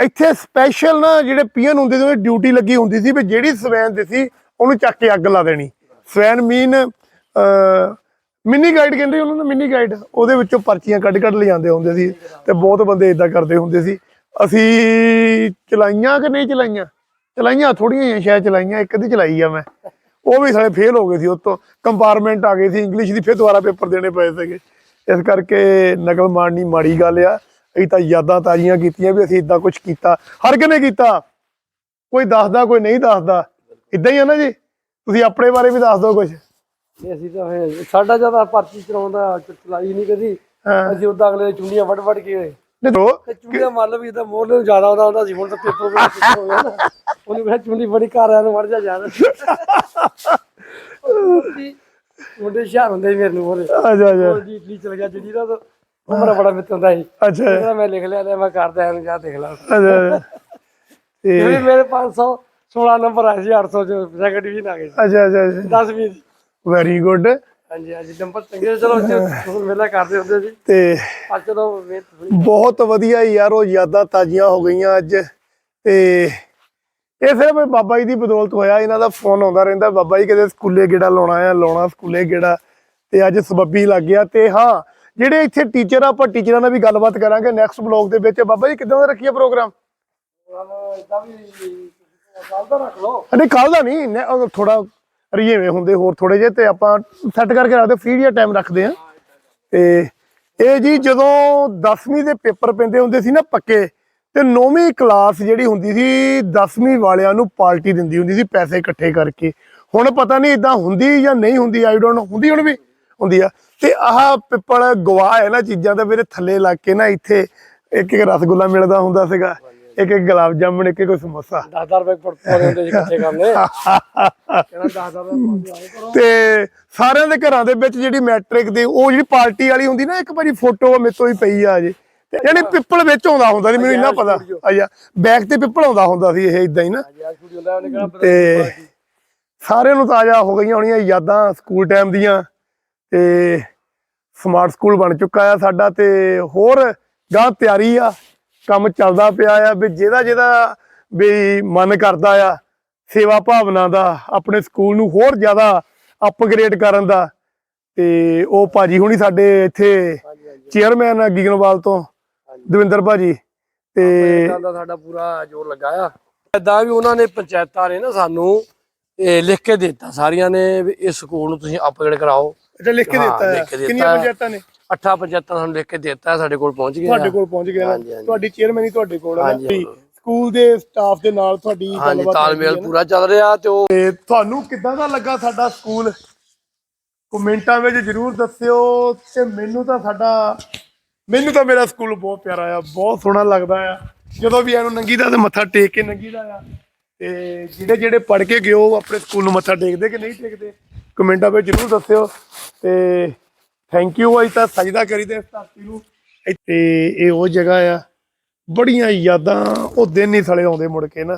ਇੱਥੇ ਸਪੈਸ਼ਲ ਨਾ ਜਿਹੜੇ ਪੀਐਨ ਹੁੰਦੇ ਸੀ ਉਹਦੀ ਡਿਊਟੀ ਲੱਗੀ ਹੁੰਦੀ ਸੀ ਵੀ ਜਿਹੜੀ ਸਵੈਨ ਦੇ ਸੀ ਉਹਨੂੰ ਚੱਕ ਕੇ ਅੱਗ ਲਾ ਦੇਣੀ। ਸਵੈਨ ਮੀਨ ਮਿੰਨੀ ਗਾਈਡ ਕਹਿੰਦੇ ਉਹਨਾਂ ਨੂੰ ਮਿੰਨੀ ਗਾਈਡ ਉਹਦੇ ਵਿੱਚੋਂ ਪਰਚੀਆਂ ਕੱਢ ਕੱਢ ਲਿਆਉਂਦੇ ਹੁੰਦੇ ਸੀ ਤੇ ਬਹੁਤ ਬੰਦੇ ਇਦਾਂ ਕਰਦੇ ਹੁੰਦੇ ਸੀ। ਅਸੀਂ ਚਲਾਈਆਂ ਕਿ ਨਹੀਂ ਚਲਾਈਆਂ? ਚਲਾਈਆਂ ਥੋੜੀਆਂ ਜਿਹੀਆਂ ਆ, ਸ਼ਾਇਦ ਚਲਾਈਆਂ ਇੱਕ ਅੱਧੀ ਚਲਾਈ ਆ ਮੈਂ। ਉਹ ਵੀ ਸਾਰੇ ਫੇਲ ਹੋ ਗਏ ਸੀ ਉਤੋਂ। ਕੰਪਾਰਟਮੈਂਟ ਆ ਗਈ ਸੀ ਇੰਗਲਿਸ਼ ਦੀ ਫਿਰ ਦੁਬਾਰਾ ਪੇਪਰ ਦੇਣੇ ਪਏ ਸੀਗੇ। ਇਸ ਕਰਕੇ ਨਕਲ ਮਾਰਨੀ ਮਾੜੀ ਗੱਲ ਆ। ਅਸੀਂ ਤਾਂ ਯਾਦਾਂ ਤਾਜ਼ੀਆਂ ਕੀਤੀਆਂ ਵੀ ਅਸੀਂ ਇਦਾਂ ਕੁਝ ਕੀਤਾ। ਹਰ ਕਿਨੇ ਕੀਤਾ? ਕੋਈ ਦੱਸਦਾ ਕੋਈ ਨਹੀਂ ਦੱਸਦਾ। ਇਦਾਂ ਹੀ ਆ ਨਾ ਜੀ। ਤੁਸੀਂ ਆਪਣੇ ਬਾਰੇ ਵੀ ਦੱਸ ਦਿਓ ਕੁਝ ਨਹੀਂ ਅਸੀਂ ਤਾਂ ਸਾਡਾ ਜ਼ਿਆਦਾ ਪਰਚੀ ਚਲਾਉਂਦਾ ਚਲਾਈ ਨਹੀਂ ਕਦੀ। ਅਸੀਂ ਉਦਾਂ ਅਗਲੇ ਚੁੰਡੀਆਂ ਵੱਢ ਵੱਢ ਕੇ ਨਹੀਂ ਦੋ ਤੇ ਚੁੰਡੀਆਂ ਮੰਨ ਲਓ ਵੀ ਤਾਂ ਮੋਰ ਨੂੰ ਜ਼ਿਆਦਾ ਆਉਂਦਾ ਹੁੰਦਾ ਸੀ ਹੁਣ ਤਾਂ ਪੇਪਰ ਵਿੱਚ ਹੋ ਗਿਆ ਨਾ। ਉਹਨੂੰ ਕਿਹਾ ਚੁੰਡੀ ਬੜੀ ਘਰ ਆਇਆ ਨੂੰ ਵੜ ਜਾ ਯਾਰ। ਮੁੰਡੇ ਸ਼ਹਿਰ ਹੁੰਦੇ ਸੀ ਮੇਰੇ ਨੂੰ ਉਹਦੇ। ਅੱਛਾ ਅੱਛਾ। ਉਹ ਜੀ ਇਟਲੀ ਚਲ ਗਿਆ ਜਿਹੜੀ ਦਾ ਤਾਂ ਉਹ ਮੇਰਾ ਬੜਾ ਮਿੱਤਰ ਹੁੰਦਾ ਸੀ। ਅੱਛਾ। ਕਹਿੰਦਾ ਮੈਂ ਲਿਖ ਲਿਆ ਤੇ ਮੈਂ ਕਰਦਾ ਇਹਨੂੰ ਜਾ ਦੇਖ ਲਾ। ਅੱਛਾ ਤੇ ਵੀ ਮੇਰੇ 500 16 ਨੰਬਰ ਆਏ ਸੀ 800 ਚ ਸੈਕੰਡ ਆ ਗਏ ਸੀ। ਅੱਛਾ ਅੱਛਾ 10ਵੀਂ ਦੀ। ਵੈਰੀ ਗੁੱਡ ਹਾਂਜੀ ਹਾਂਜੀ ਨੰਬਰ ਚੰਗੇ ਚਲੋ ਤੁਸੀਂ ਮੇਲਾ ਕਰਦੇ ਹੁੰਦੇ ਸੀ। ਤੇ ਅੱਜ ਚਲੋ ਬਹੁਤ ਵਧੀਆ ਯਾਰ ਉਹ ਯਾਦਾਂ ਤਾਜ਼ੀਆਂ ਹੋ ਗਈਆਂ ਅੱਜ। ਤੇ ਇਹ ਸਿਰਫ ਬਾਬਾ ਜੀ ਦੀ ਬਦੌਲਤ ਹੋਇਆ ਇਹਨਾਂ ਦਾ ਫੋਨ ਆਉਂਦਾ ਰਹਿੰਦਾ ਬਾਬਾ ਜੀ ਕਿਤੇ ਸਕੂਲੇ ਗੇੜਾ ਲਾਉਣਾ ਆ ਲਾਉਣਾ ਸਕੂਲੇ ਗੇੜਾ। ਤੇ ਅੱਜ ਸਬੱਬੀ ਲੱਗ ਗਿਆ ਤੇ ਹਾਂ ਜਿਹੜੇ ਇੱਥੇ ਟੀਚਰ ਆ ਆਪਾਂ ਟੀਚਰਾਂ ਨਾਲ ਵੀ ਗੱਲਬਾਤ ਕਰਾਂਗੇ ਨੈਕਸਟ ਬਲੌਗ ਦੇ ਵਿੱਚ। ਬਾਬਾ ਜੀ ਕਿਦਾਂ ਦਾ ਰੱਖੀਏ ਪ੍ਰੋਗਰਾਮ ਇਦਾਂ ਵੀ ਗੱਲ ਤਾਂ ਰੱਖ ਲਓ। ਨਹੀਂ ਕੱਲ ਦਾ ਨਹੀਂ ਥੋੜਾ ਰਜੇਵੇਂ ਹੁੰਦੇ ਹੋਰ ਥੋੜੇ ਜਿਹੇ ਤੇ ਆਪਾਂ ਸੈੱਟ ਕਰਕੇ ਰੱਖਦੇ ਫ੍ਰੀ ਜਿਹਾ ਟਾਈਮ ਰੱਖਦੇ ਆ ਤੇ ਇਹ ਜੀ ਜਦੋਂ 10ਵੀਂ ਦੇ ਪੇਪਰ ਪੈਂਦੇ ਹੁੰਦੇ ਸੀ ਨਾ ਪੱਕੇ, ਤੇ 9ਵੀਂ ਕਲਾਸ ਜਿਹੜੀ ਹੁੰਦੀ ਸੀ 10ਵੀਂ ਵਾਲਿਆਂ ਨੂੰ ਪਾਰਟੀ ਦਿੰਦੀ ਹੁੰਦੀ ਸੀ ਪੈਸੇ ਇਕੱਠੇ ਕਰਕੇ। ਹੁਣ ਪਤਾ ਨਹੀਂ ਇਦਾਂ ਹੁੰਦੀ ਜਾਂ ਨਹੀਂ ਹੁੰਦੀ ਆਈ ਡੋਨਟ ਹੁੰਦੀ ਹੁਣ ਵੀ, ਹੁੰਦੀ ਆ। ਤੇ ਆਹ ਪਿੱਪਲ ਗਵਾਹ ਹੈ ਨਾ ਚੀਜ਼ਾਂ ਦਾ, ਮੇਰੇ ਥੱਲੇ ਲੱਗ ਕੇ ਨਾ ਇੱਥੇ ਇੱਕ ਇੱਕ ਰਸਗੁੱਲਾ ਮਿਲਦਾ ਹੁੰਦਾ ਸੀਗਾ। ਇੱਕ ਇੱਕ ਗੁਲਾਬ ਜਾਮਣ ਇੱਕ ਇੱਕ ਸਮੋਸਾ। 10000 ਰੁਪਏ ਪਰ ਪਾਉਂਦੇ ਹੁੰਦੇ ਸੀ ਇਕੱਠੇ ਕਰਨੇ। [LAUGHS] ਕਹਿੰਦਾ 10000 ਰੁਪਏ ਤੇ ਸਾਰਿਆਂ ਦੇ ਘਰਾਂ ਦੇ ਵਿੱਚ ਜਿਹੜੀ ਮੈਟ੍ਰਿਕ ਦੀ ਉਹ ਜਿਹੜੀ ਪਾਰਟੀ ਵਾਲੀ ਹੁੰਦੀ ਨਾ ਇੱਕ ਵਾਰੀ ਫੋਟੋ ਮੇਰੇ ਤੋਂ ਹੀ ਪਈ ਆ ਜੇ ਜਿਹੜੀ ਪਿੱਪਲ ਵਿੱਚ ਆਉਂਦਾ ਹੁੰਦਾ ਸੀ ਮੈਨੂੰ ਇੰਨਾ ਪਤਾ। ਅਜਾ ਬੈਗ ਤੇ ਪਿੱਪਲ ਆਉਂਦਾ ਹੁੰਦਾ ਸੀ ਇਹ ਇਦਾਂ ਹੀ ਨਾ। ਤੇ ਸਾਰਿਆਂ ਨੂੰ ਤਾਜ਼ਾ ਹੋ ਗਈਆਂ ਹੋਣੀਆਂ ਯਾਦਾਂ ਸਕੂਲ ਟਾਈਮ ਦੀਆਂ। ਤੇ ਸਮਾਰਟ ਸਕੂਲ ਬਣ ਚੁੱਕਾ ਆ ਸਾਡਾ ਤੇ ਹੋਰ ਗਾਂ ਤਿਆਰੀ ਆ। ਕੰਮ ਚੱਲਦਾ ਪਿਆ ਆ ਵੀ ਜਿਹਦਾ ਜਿਹਦਾ ਵੀ ਮਨ ਕਰਦਾ ਆ ਸੇਵਾ ਭਾਵਨਾ ਦਾ ਆਪਣੇ ਸਕੂਲ ਨੂੰ ਹੋਰ ਜ਼ਿਆਦਾ ਅਪਗ੍ਰੇਡ ਕਰਨ ਦਾ। ਤੇ ਉਹ ਭਾਜੀ ਹੁਣੀ ਸਾਡੇ ਇੱਥੇ ਚੇਅਰਮੈਨ ਆ ਗਿਗਨਵਾਲ ਤੋਂ ਦਵਿੰਦਰ ਭਾਜੀ। ਤੇ ਦਾ ਸਾਡਾ ਪੂਰਾ ਜ਼ੋਰ ਲੱਗਾ ਆ ਇਦਾਂ ਵੀ ਉਹਨਾਂ ਨੇ ਪੰਚਾਇਤਾਂ ਨੇ ਨਾ ਸਾਨੂੰ ਇਹ ਲਿਖ ਕੇ ਦਿੱਤਾ ਸਾਰੀਆਂ ਨੇ ਵੀ ਇਸ ਸਕੂਲ ਨੂੰ ਤੁਸੀਂ ਅਪਗ੍ਰੇਡ ਕਰਾਓ। ਅੱਛਾ ਲਿਖ ਕੇ ਹਾਂ, ਦਿੱਤਾ ਹੈ ਲਿਖ ਕੇ ਦਿੱਤਾ ਕਿੰਨੀਆਂ ਹੈ। ਪੰਚਾਇਤਾਂ ਨੇ ਅੱਠਾਂ ਪੰਚਾਇਤਾਂ ਸਾਨੂੰ ਲਿਖ ਕੇ ਦਿੱਤਾ ਸਾਡੇ ਕੋਲ ਪਹੁੰਚ ਗਏ ਆ। ਤੁਹਾਡੇ ਕੋਲ ਪਹੁੰਚ ਗਿਆ ਨਾ ਹਾਂਜੀ, ਹਾਂਜੀ। ਤੁਹਾਡੀ ਚੇਅਰਮੈਨ ਹੀ ਤੁਹਾਡੇ ਕੋਲ ਹੈ ਨਾ? ਹਾਂਜੀ, ਵੀ ਸਕੂਲ ਦੇ ਸਟਾਫ ਦੇ ਨਾਲ ਤੁਹਾਡੀ ਹਾਂਜੀ ਗੱਲਬਾਤ ਤਾਲਮੇਲ ਨਾ? ਪੂਰਾ ਚੱਲ ਰਿਹਾ ਤੇ ਉਹ ਤੇ ਤੁਹਾਨੂੰ ਕਿੱਦਾਂ ਦਾ ਲੱਗਾ ਸਾਡਾ ਸਕੂਲ ਕਮੈਂਟਾਂ ਵਿੱਚ ਜਰੂਰ ਦੱਸਿਓ ਤੇ ਮੈਨੂੰ ਤਾਂ ਸਾਡਾ ਮੈਨੂੰ ਤਾਂ ਮੇਰਾ ਸਕੂਲ ਬਹੁਤ ਪਿਆਰਾ ਆ ਬਹੁਤ ਸੋਹਣਾ ਲੱਗਦਾ ਆ ਜਦੋਂ ਵੀ ਇਹਨੂੰ ਨੰਗੀਦਾ ਤੇ ਮੱਥਾ ਟੇਕ ਕੇ ਨੰਗੀਦਾ ਆ ਤੇ ਜਿਹੜੇ ਜਿਹੜੇ ਪੜ ਕੇ ਗਏ ਉਹ ਆਪਣੇ ਸਕੂਲ ਨੂੰ ਮੱਥਾ ਟੇਕਦੇ ਕਿ ਨਹੀਂ ਟੇਕਦੇ ਕਮੈਂਟਾਂ ਵਿੱਚ ਜਰੂਰ ਦੱਸਿਓ। ਤੇ ਥੈਂਕ ਯੂ ਅੱਜ ਤਾਂ ਸਜਦਾ ਕਰੀਦੇ ਇਸ ਧਰਤੀ ਨੂੰ। ਤੇ ਇਹ ਉਹ ਜਗ੍ਹਾ ਆ। ਬੜੀਆਂ ਯਾਦਾਂ ਉਹ ਦਿਨ ਨਹੀਂ ਸਲੇ ਆਉਂਦੇ ਮੁੜ ਕੇ ਨਾ।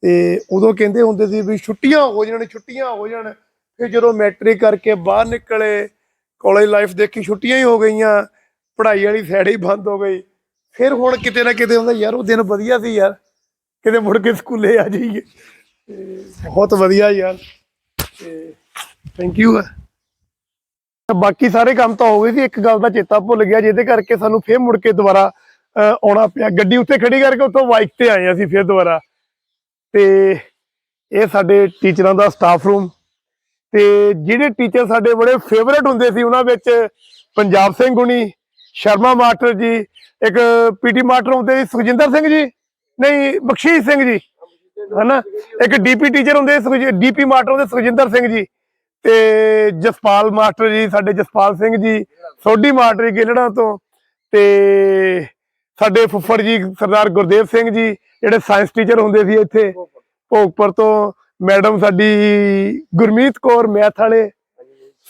ਤੇ ਉਦੋਂ ਕਹਿੰਦੇ ਹੁੰਦੇ ਸੀ ਵੀ ਛੁੱਟੀਆਂ ਹੋ ਜਾਣ, ਛੁੱਟੀਆਂ ਹੋ ਜਾਣ। ਫਿਰ ਜਦੋਂ ਮੈਟ੍ਰਿਕ ਕਰਕੇ ਬਾਹਰ ਨਿਕਲੇ ਕਾਲਜ ਲਾਈਫ ਦੇਖੀ ਛੁੱਟੀਆਂ ਹੀ ਹੋ ਗਈਆਂ। ਪੜ੍ਹਾਈ ਵਾਲੀ ਸਾਈਡ ਹੀ ਬੰਦ ਹੋ ਗਈ। ਫਿਰ ਹੁਣ ਕਿਤੇ ਨਾ ਕਿਤੇ ਹੁੰਦਾ, ਯਾਰ ਉਹ ਦਿਨ ਵਧੀਆ ਸੀ ਯਾਰ। ਕਿਤੇ ਮੁੜ ਕੇ ਸਕੂਲੇ ਆ ਜਾਈਏ। ਤੇ ਬਹੁਤ ਵਧੀਆ ਯਾਰ। ਤੇ ਥੈਂਕ ਯੂ ਬਾਕੀ ਸਾਰੇ ਕੰਮ ਤਾਂ ਹੋ ਗਏ ਸੀ, ਇੱਕ ਗੱਲ ਦਾ ਚੇਤਾ ਭੁੱਲ ਗਿਆ, ਜਿਹਦੇ ਕਰਕੇ ਸਾਨੂੰ ਫੇਰ ਮੁੜ ਕੇ ਦੁਬਾਰਾ ਆਉਣਾ ਪਿਆ। ਗੱਡੀ ਉੱਥੇ ਖੜੀ ਕਰਕੇ ਉੱਥੋਂ ਬਾਈਕ ਤੇ ਆਏ ਅਸੀਂ ਫੇਰ ਦੁਬਾਰਾ। ਤੇ ਇਹ ਸਾਡੇ ਟੀਚਰਾਂ ਦਾ ਸਟਾਫ ਰੂਮ ਤੇ ਜਿਹੜੇ ਟੀਚਰ ਸਾਡੇ ਬੜੇ ਫੇਵਰੇਟ ਹੁੰਦੇ ਸੀ, ਉਹਨਾਂ ਵਿੱਚ ਪੰਜਾਬ ਸਿੰਘ ਗੁਣੀ ਸ਼ਰਮਾ ਮਾਸਟਰ ਜੀ, ਇੱਕ ਪੀਟੀ ਮਾਸਟਰ ਹੁੰਦੇ ਸੀ, ਸੁਖਜਿੰਦਰ ਸਿੰਘ ਜੀ, ਨਹੀਂ, ਬਖਸ਼ੀਸ਼ ਸਿੰਘ ਜੀ, ਹਨਾ? ਇੱਕ ਡੀਪੀ ਟੀਚਰ ਹੁੰਦੇ ਸੀ ਡੀਪੀ ਮਾਸਟਰ ਹੁੰਦੇ ਸੁਖਜਿੰਦਰ ਸਿੰਘ ਜੀ। ਤੇ ਜਸਪਾਲ ਮਾਸਟਰ ਜੀ, ਸਾਡੇ ਜਸਪਾਲ ਸਿੰਘ ਜੀ, ਸੋਢੀ ਮਾਸਟਰ ਜੀ ਤੋਂ ਤੇ ਸਾਡੇ ਫੁੱਫੜ ਜੀ ਸਰਦਾਰ ਗੁਰਦੇਵ ਸਿੰਘ ਜੀ, ਜਿਹੜੇ ਸਾਇੰਸ ਟੀਚਰ ਹੁੰਦੇ ਸੀ ਇੱਥੇ ਭੋਗਪੁਰ ਤੋਂ। ਮੈਡਮ ਸਾਡੀ ਗੁਰਮੀਤ ਕੌਰ ਮੈਥ ਵਾਲੇ,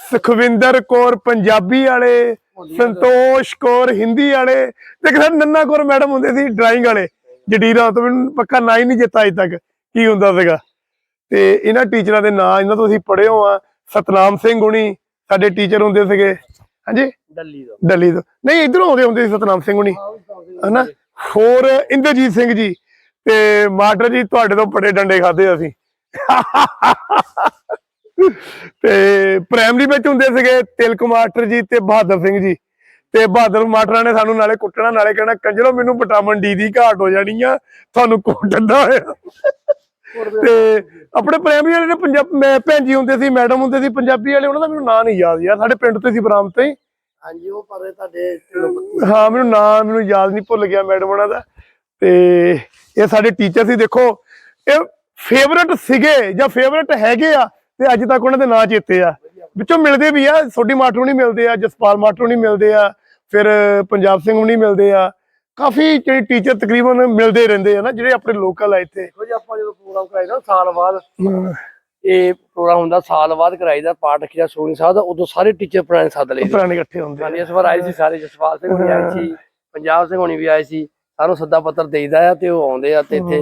ਸੁਖਵਿੰਦਰ ਕੌਰ ਪੰਜਾਬੀ ਵਾਲੇ, ਸੰਤੋਸ਼ ਕੌਰ ਹਿੰਦੀ ਵਾਲੇ ਤੇ ਇੱਕ ਸਾਡੇ ਨੰਨਾ ਕੌਰ ਮੈਡਮ ਹੁੰਦੇ ਸੀ ਡਰਾਇੰਗ ਵਾਲੇ। ਜਡੀਰਾ ਤੋਂ ਮੈਨੂੰ ਪੱਕਾ ਨਾਂ ਹੀ ਨਹੀਂ ਚੇਤਾ ਅਜੇ ਤੱਕ। ਕੀ ਹੁੰਦਾ ਸੀਗਾ? ਤੇ ਇਹਨਾਂ ਟੀਚਰਾਂ ਦੇ ਨਾਂ ਇਹਨਾਂ ਤੋਂ ਅਸੀਂ ਪੜ੍ਹਿਓ ਆ ਸਤਨਾਮ ਸਿੰਘ ਹੁਣੀ ਸਾਡੇ ਟੀਚਰ ਹੁੰਦੇ ਸੀਗੇ। ਹਾਂਜੀ? ਦਿੱਲੀ ਦਾ ਦਿੱਲੀ ਤੋਂ। ਨਹੀਂ ਇਧਰੋਂ ਆਉਂਦੇ ਹੁੰਦੇ ਸੀ ਸਤਨਾਮ ਸਿੰਘ ਹੁਣੀ। ਹਨਾ? ਹੋਰ ਇੰਦਰਜੀਤ ਸਿੰਘ ਜੀ ਤੇ ਮਾਸਟਰ ਜੀ ਤੁਹਾਡੇ ਤੋਂ ਬੜੇ ਡੰਡੇ ਖਾਦੇ ਅਸੀਂ। ਤੇ ਪ੍ਰਾਇਮਰੀ ਵਿੱਚ ਹੁੰਦੇ ਸੀਗੇ ਤਿਲਕ ਮਾਸਟਰ ਜੀ ਤੇ ਬਹਾਦਰ ਸਿੰਘ ਜੀ। ਤੇ ਬਹਾਦਰ ਮਾਸਟਰਾਂ ਨੇ ਸਾਨੂੰ ਨਾਲੇ ਕੁੱਟਣਾ ਨਾਲੇ ਕਹਿਣਾ ਕੰਜਰੋ ਮੈਨੂੰ ਵਿਟਾਮਿਨ ਡੀ ਦੀ ਘਾਟ ਹੋ ਜਾਣੀ ਆ। ਤੁਹਾਨੂੰ ਕੁੱਟਦਾ ਹੋਇਆ ਤੇ ਆਪਣੇ ਪ੍ਰਾਇਮਰੀ ਵਾਲੇ ਨੇ ਪੰਜਾਬ ਮੈਂ ਭੈਣ ਜੀ ਹੁੰਦੇ ਸੀ ਮੈਡਮ ਹੁੰਦੇ ਸੀ ਪੰਜਾਬੀ ਵਾਲੇ ਉਹਨਾਂ ਦਾ ਮੈਨੂੰ ਨਾਂ ਨਹੀਂ ਯਾਦ ਯਾਰ ਸਾਡੇ ਪਿੰਡ ਤੋਂ ਸੀ ਬਰਾਮ ਤੋਂ ਹੀ। ਹਾਂਜੀ ਉਹ ਪਰ ਤੁਹਾਡੇ ਹਾਂ ਮੈਨੂੰ ਨਾਮ ਮੈਨੂੰ ਯਾਦ ਨਹੀਂ ਭੁੱਲ ਗਿਆ ਮੈਡਮ ਉਹਨਾਂ ਦਾ। ਤੇ ਇਹ ਸਾਡੇ ਟੀਚਰ ਸੀ ਦੇਖੋ ਇਹ ਫੇਵਰਟ ਸੀਗੇ ਜਾਂ ਫੇਵਰਟ ਹੈਗੇ ਆ ਤੇ ਅੱਜ ਤੱਕ ਉਹਨਾਂ ਦੇ ਨਾਂ ਚੇਤੇ ਆ। ਵਿੱਚੋਂ ਮਿਲਦੇ ਵੀ ਆ ਸੋਢੀ ਮਾਸਟਰ ਨਹੀਂ ਮਿਲਦੇ ਆ ਜਸਪਾਲ ਮਾਸਟਰ ਨਹੀਂ ਮਿਲਦੇ ਆ ਫਿਰ ਪੰਜਾਬ ਸਿੰਘ ਨਹੀਂ ਮਿਲਦੇ ਆ ਕਾਫੀ ਜਿਹੜੇ ਟੀਚਰ ਤਕਰੀਬਨ ਮਿਲਦੇ ਰਹਿੰਦੇ ਆ ਨਾ ਜਿਹੜੇ ਆਪਣੇ ਲੋਕਲ ਆ ਇੱਥੇ। ਜੀ ਆਪਾਂ ਜਦੋਂ ਪ੍ਰੋਗਰਾਮ ਕਰਾਈਦਾ ਸਾਲ ਬਾਅਦ ਇਹ ਪ੍ਰੋਗਰਾਮ ਹੁੰਦਾ ਸਾਲ ਬਾਅਦ ਕਰਾਈਦਾ ਪਾਠ ਰੱਖੀਦਾ ਸੋਣੀ ਸਾਹਿਬ ਦਾ ਉਦੋਂ ਸਾਰੇ ਟੀਚਰ ਪੁਰਾਣੇ ਸੱਦ ਲਈਦੇ ਪੁਰਾਣੇ ਇਕੱਠੇ ਹੁੰਦੇ ਹਾਂਜੀ ਇਸ ਵਾਰ ਆਏ ਸੀ ਸਾਰੇ ਜਸਪਾਲ ਸਿੰਘ ਹੋਣੀ ਆਏ ਸੀ ਪੰਜਾਬ ਸਿੰਘ ਹੋਣੀ ਵੀ ਆਏ ਸੀ ਸਾਨੂੰ ਸੱਦਾ ਪੱਤਰ ਦੇਈਦਾ ਆ ਤੇ ਉਹ ਆਉਂਦੇ ਆ ਤੇ ਇੱਥੇ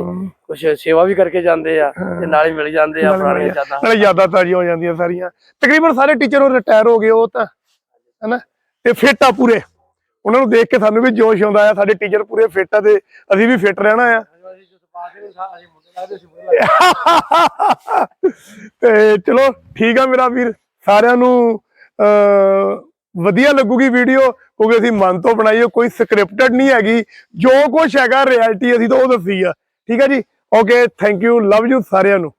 ਕੁਝ ਸੇਵਾ ਵੀ ਕਰਕੇ ਜਾਂਦੇ ਆ ਤੇ ਨਾਲੇ ਮਿਲ ਜਾਂਦੇ ਆ ਪੁਰਾਣੀਆਂ ਯਾਦਾਂ। ਨਾਲੇ ਯਾਦਾਂ ਤਾਜ਼ੀਆਂ ਹੋ ਜਾਂਦੀਆਂ ਸਾਰੀਆਂ। ਤਕਰੀਬਨ ਸਾਰੇ ਟੀਚਰ ਉਹ ਰਿਟਾਇਰ ਹੋ ਗਏ ਉਹ ਤਾਂ ਹਨਾ? ਤੇ ਫਿੱਟ ਆ ਪੂਰੇ। ਉਹਨਾਂ ਨੂੰ ਦੇਖ ਕੇ ਸਾਨੂੰ ਵੀ ਜੋਸ਼ ਆਉਂਦਾ ਆ, ਸਾਡੇ ਟੀਚਰ ਪੂਰੇ ਫਿੱਟ ਆ ਤੇ ਅਸੀਂ ਵੀ ਫਿੱਟ ਰਹਿਣਾ ਆ। ਤੇ ਚਲੋ ਠੀਕ ਆ ਮੇਰਾ ਵੀਰ, ਸਾਰਿਆਂ ਨੂੰ, ਅਹ, ਵਧੀਆ ਲੱਗੂਗੀ ਵੀਡੀਓ ਕਿਉਂਕਿ ਅਸੀਂ ਮਨ ਤੋਂ ਬਣਾਈ ਹੈ ਕੋਈ ਸਕ੍ਰਿਪਟਡ ਨਹੀਂ ਹੈਗੀ। ਜੋ ਕੁਝ ਹੈਗਾ ਰਿਐਲਿਟੀ ਅਸੀਂ ਤਾਂ ਉਹ ਦੱਸੀ ਆ। ਠੀਕ ਹੈ ਜੀ? Okay thank you love you ਸਾਰਿਆਂ ਨੂੰ।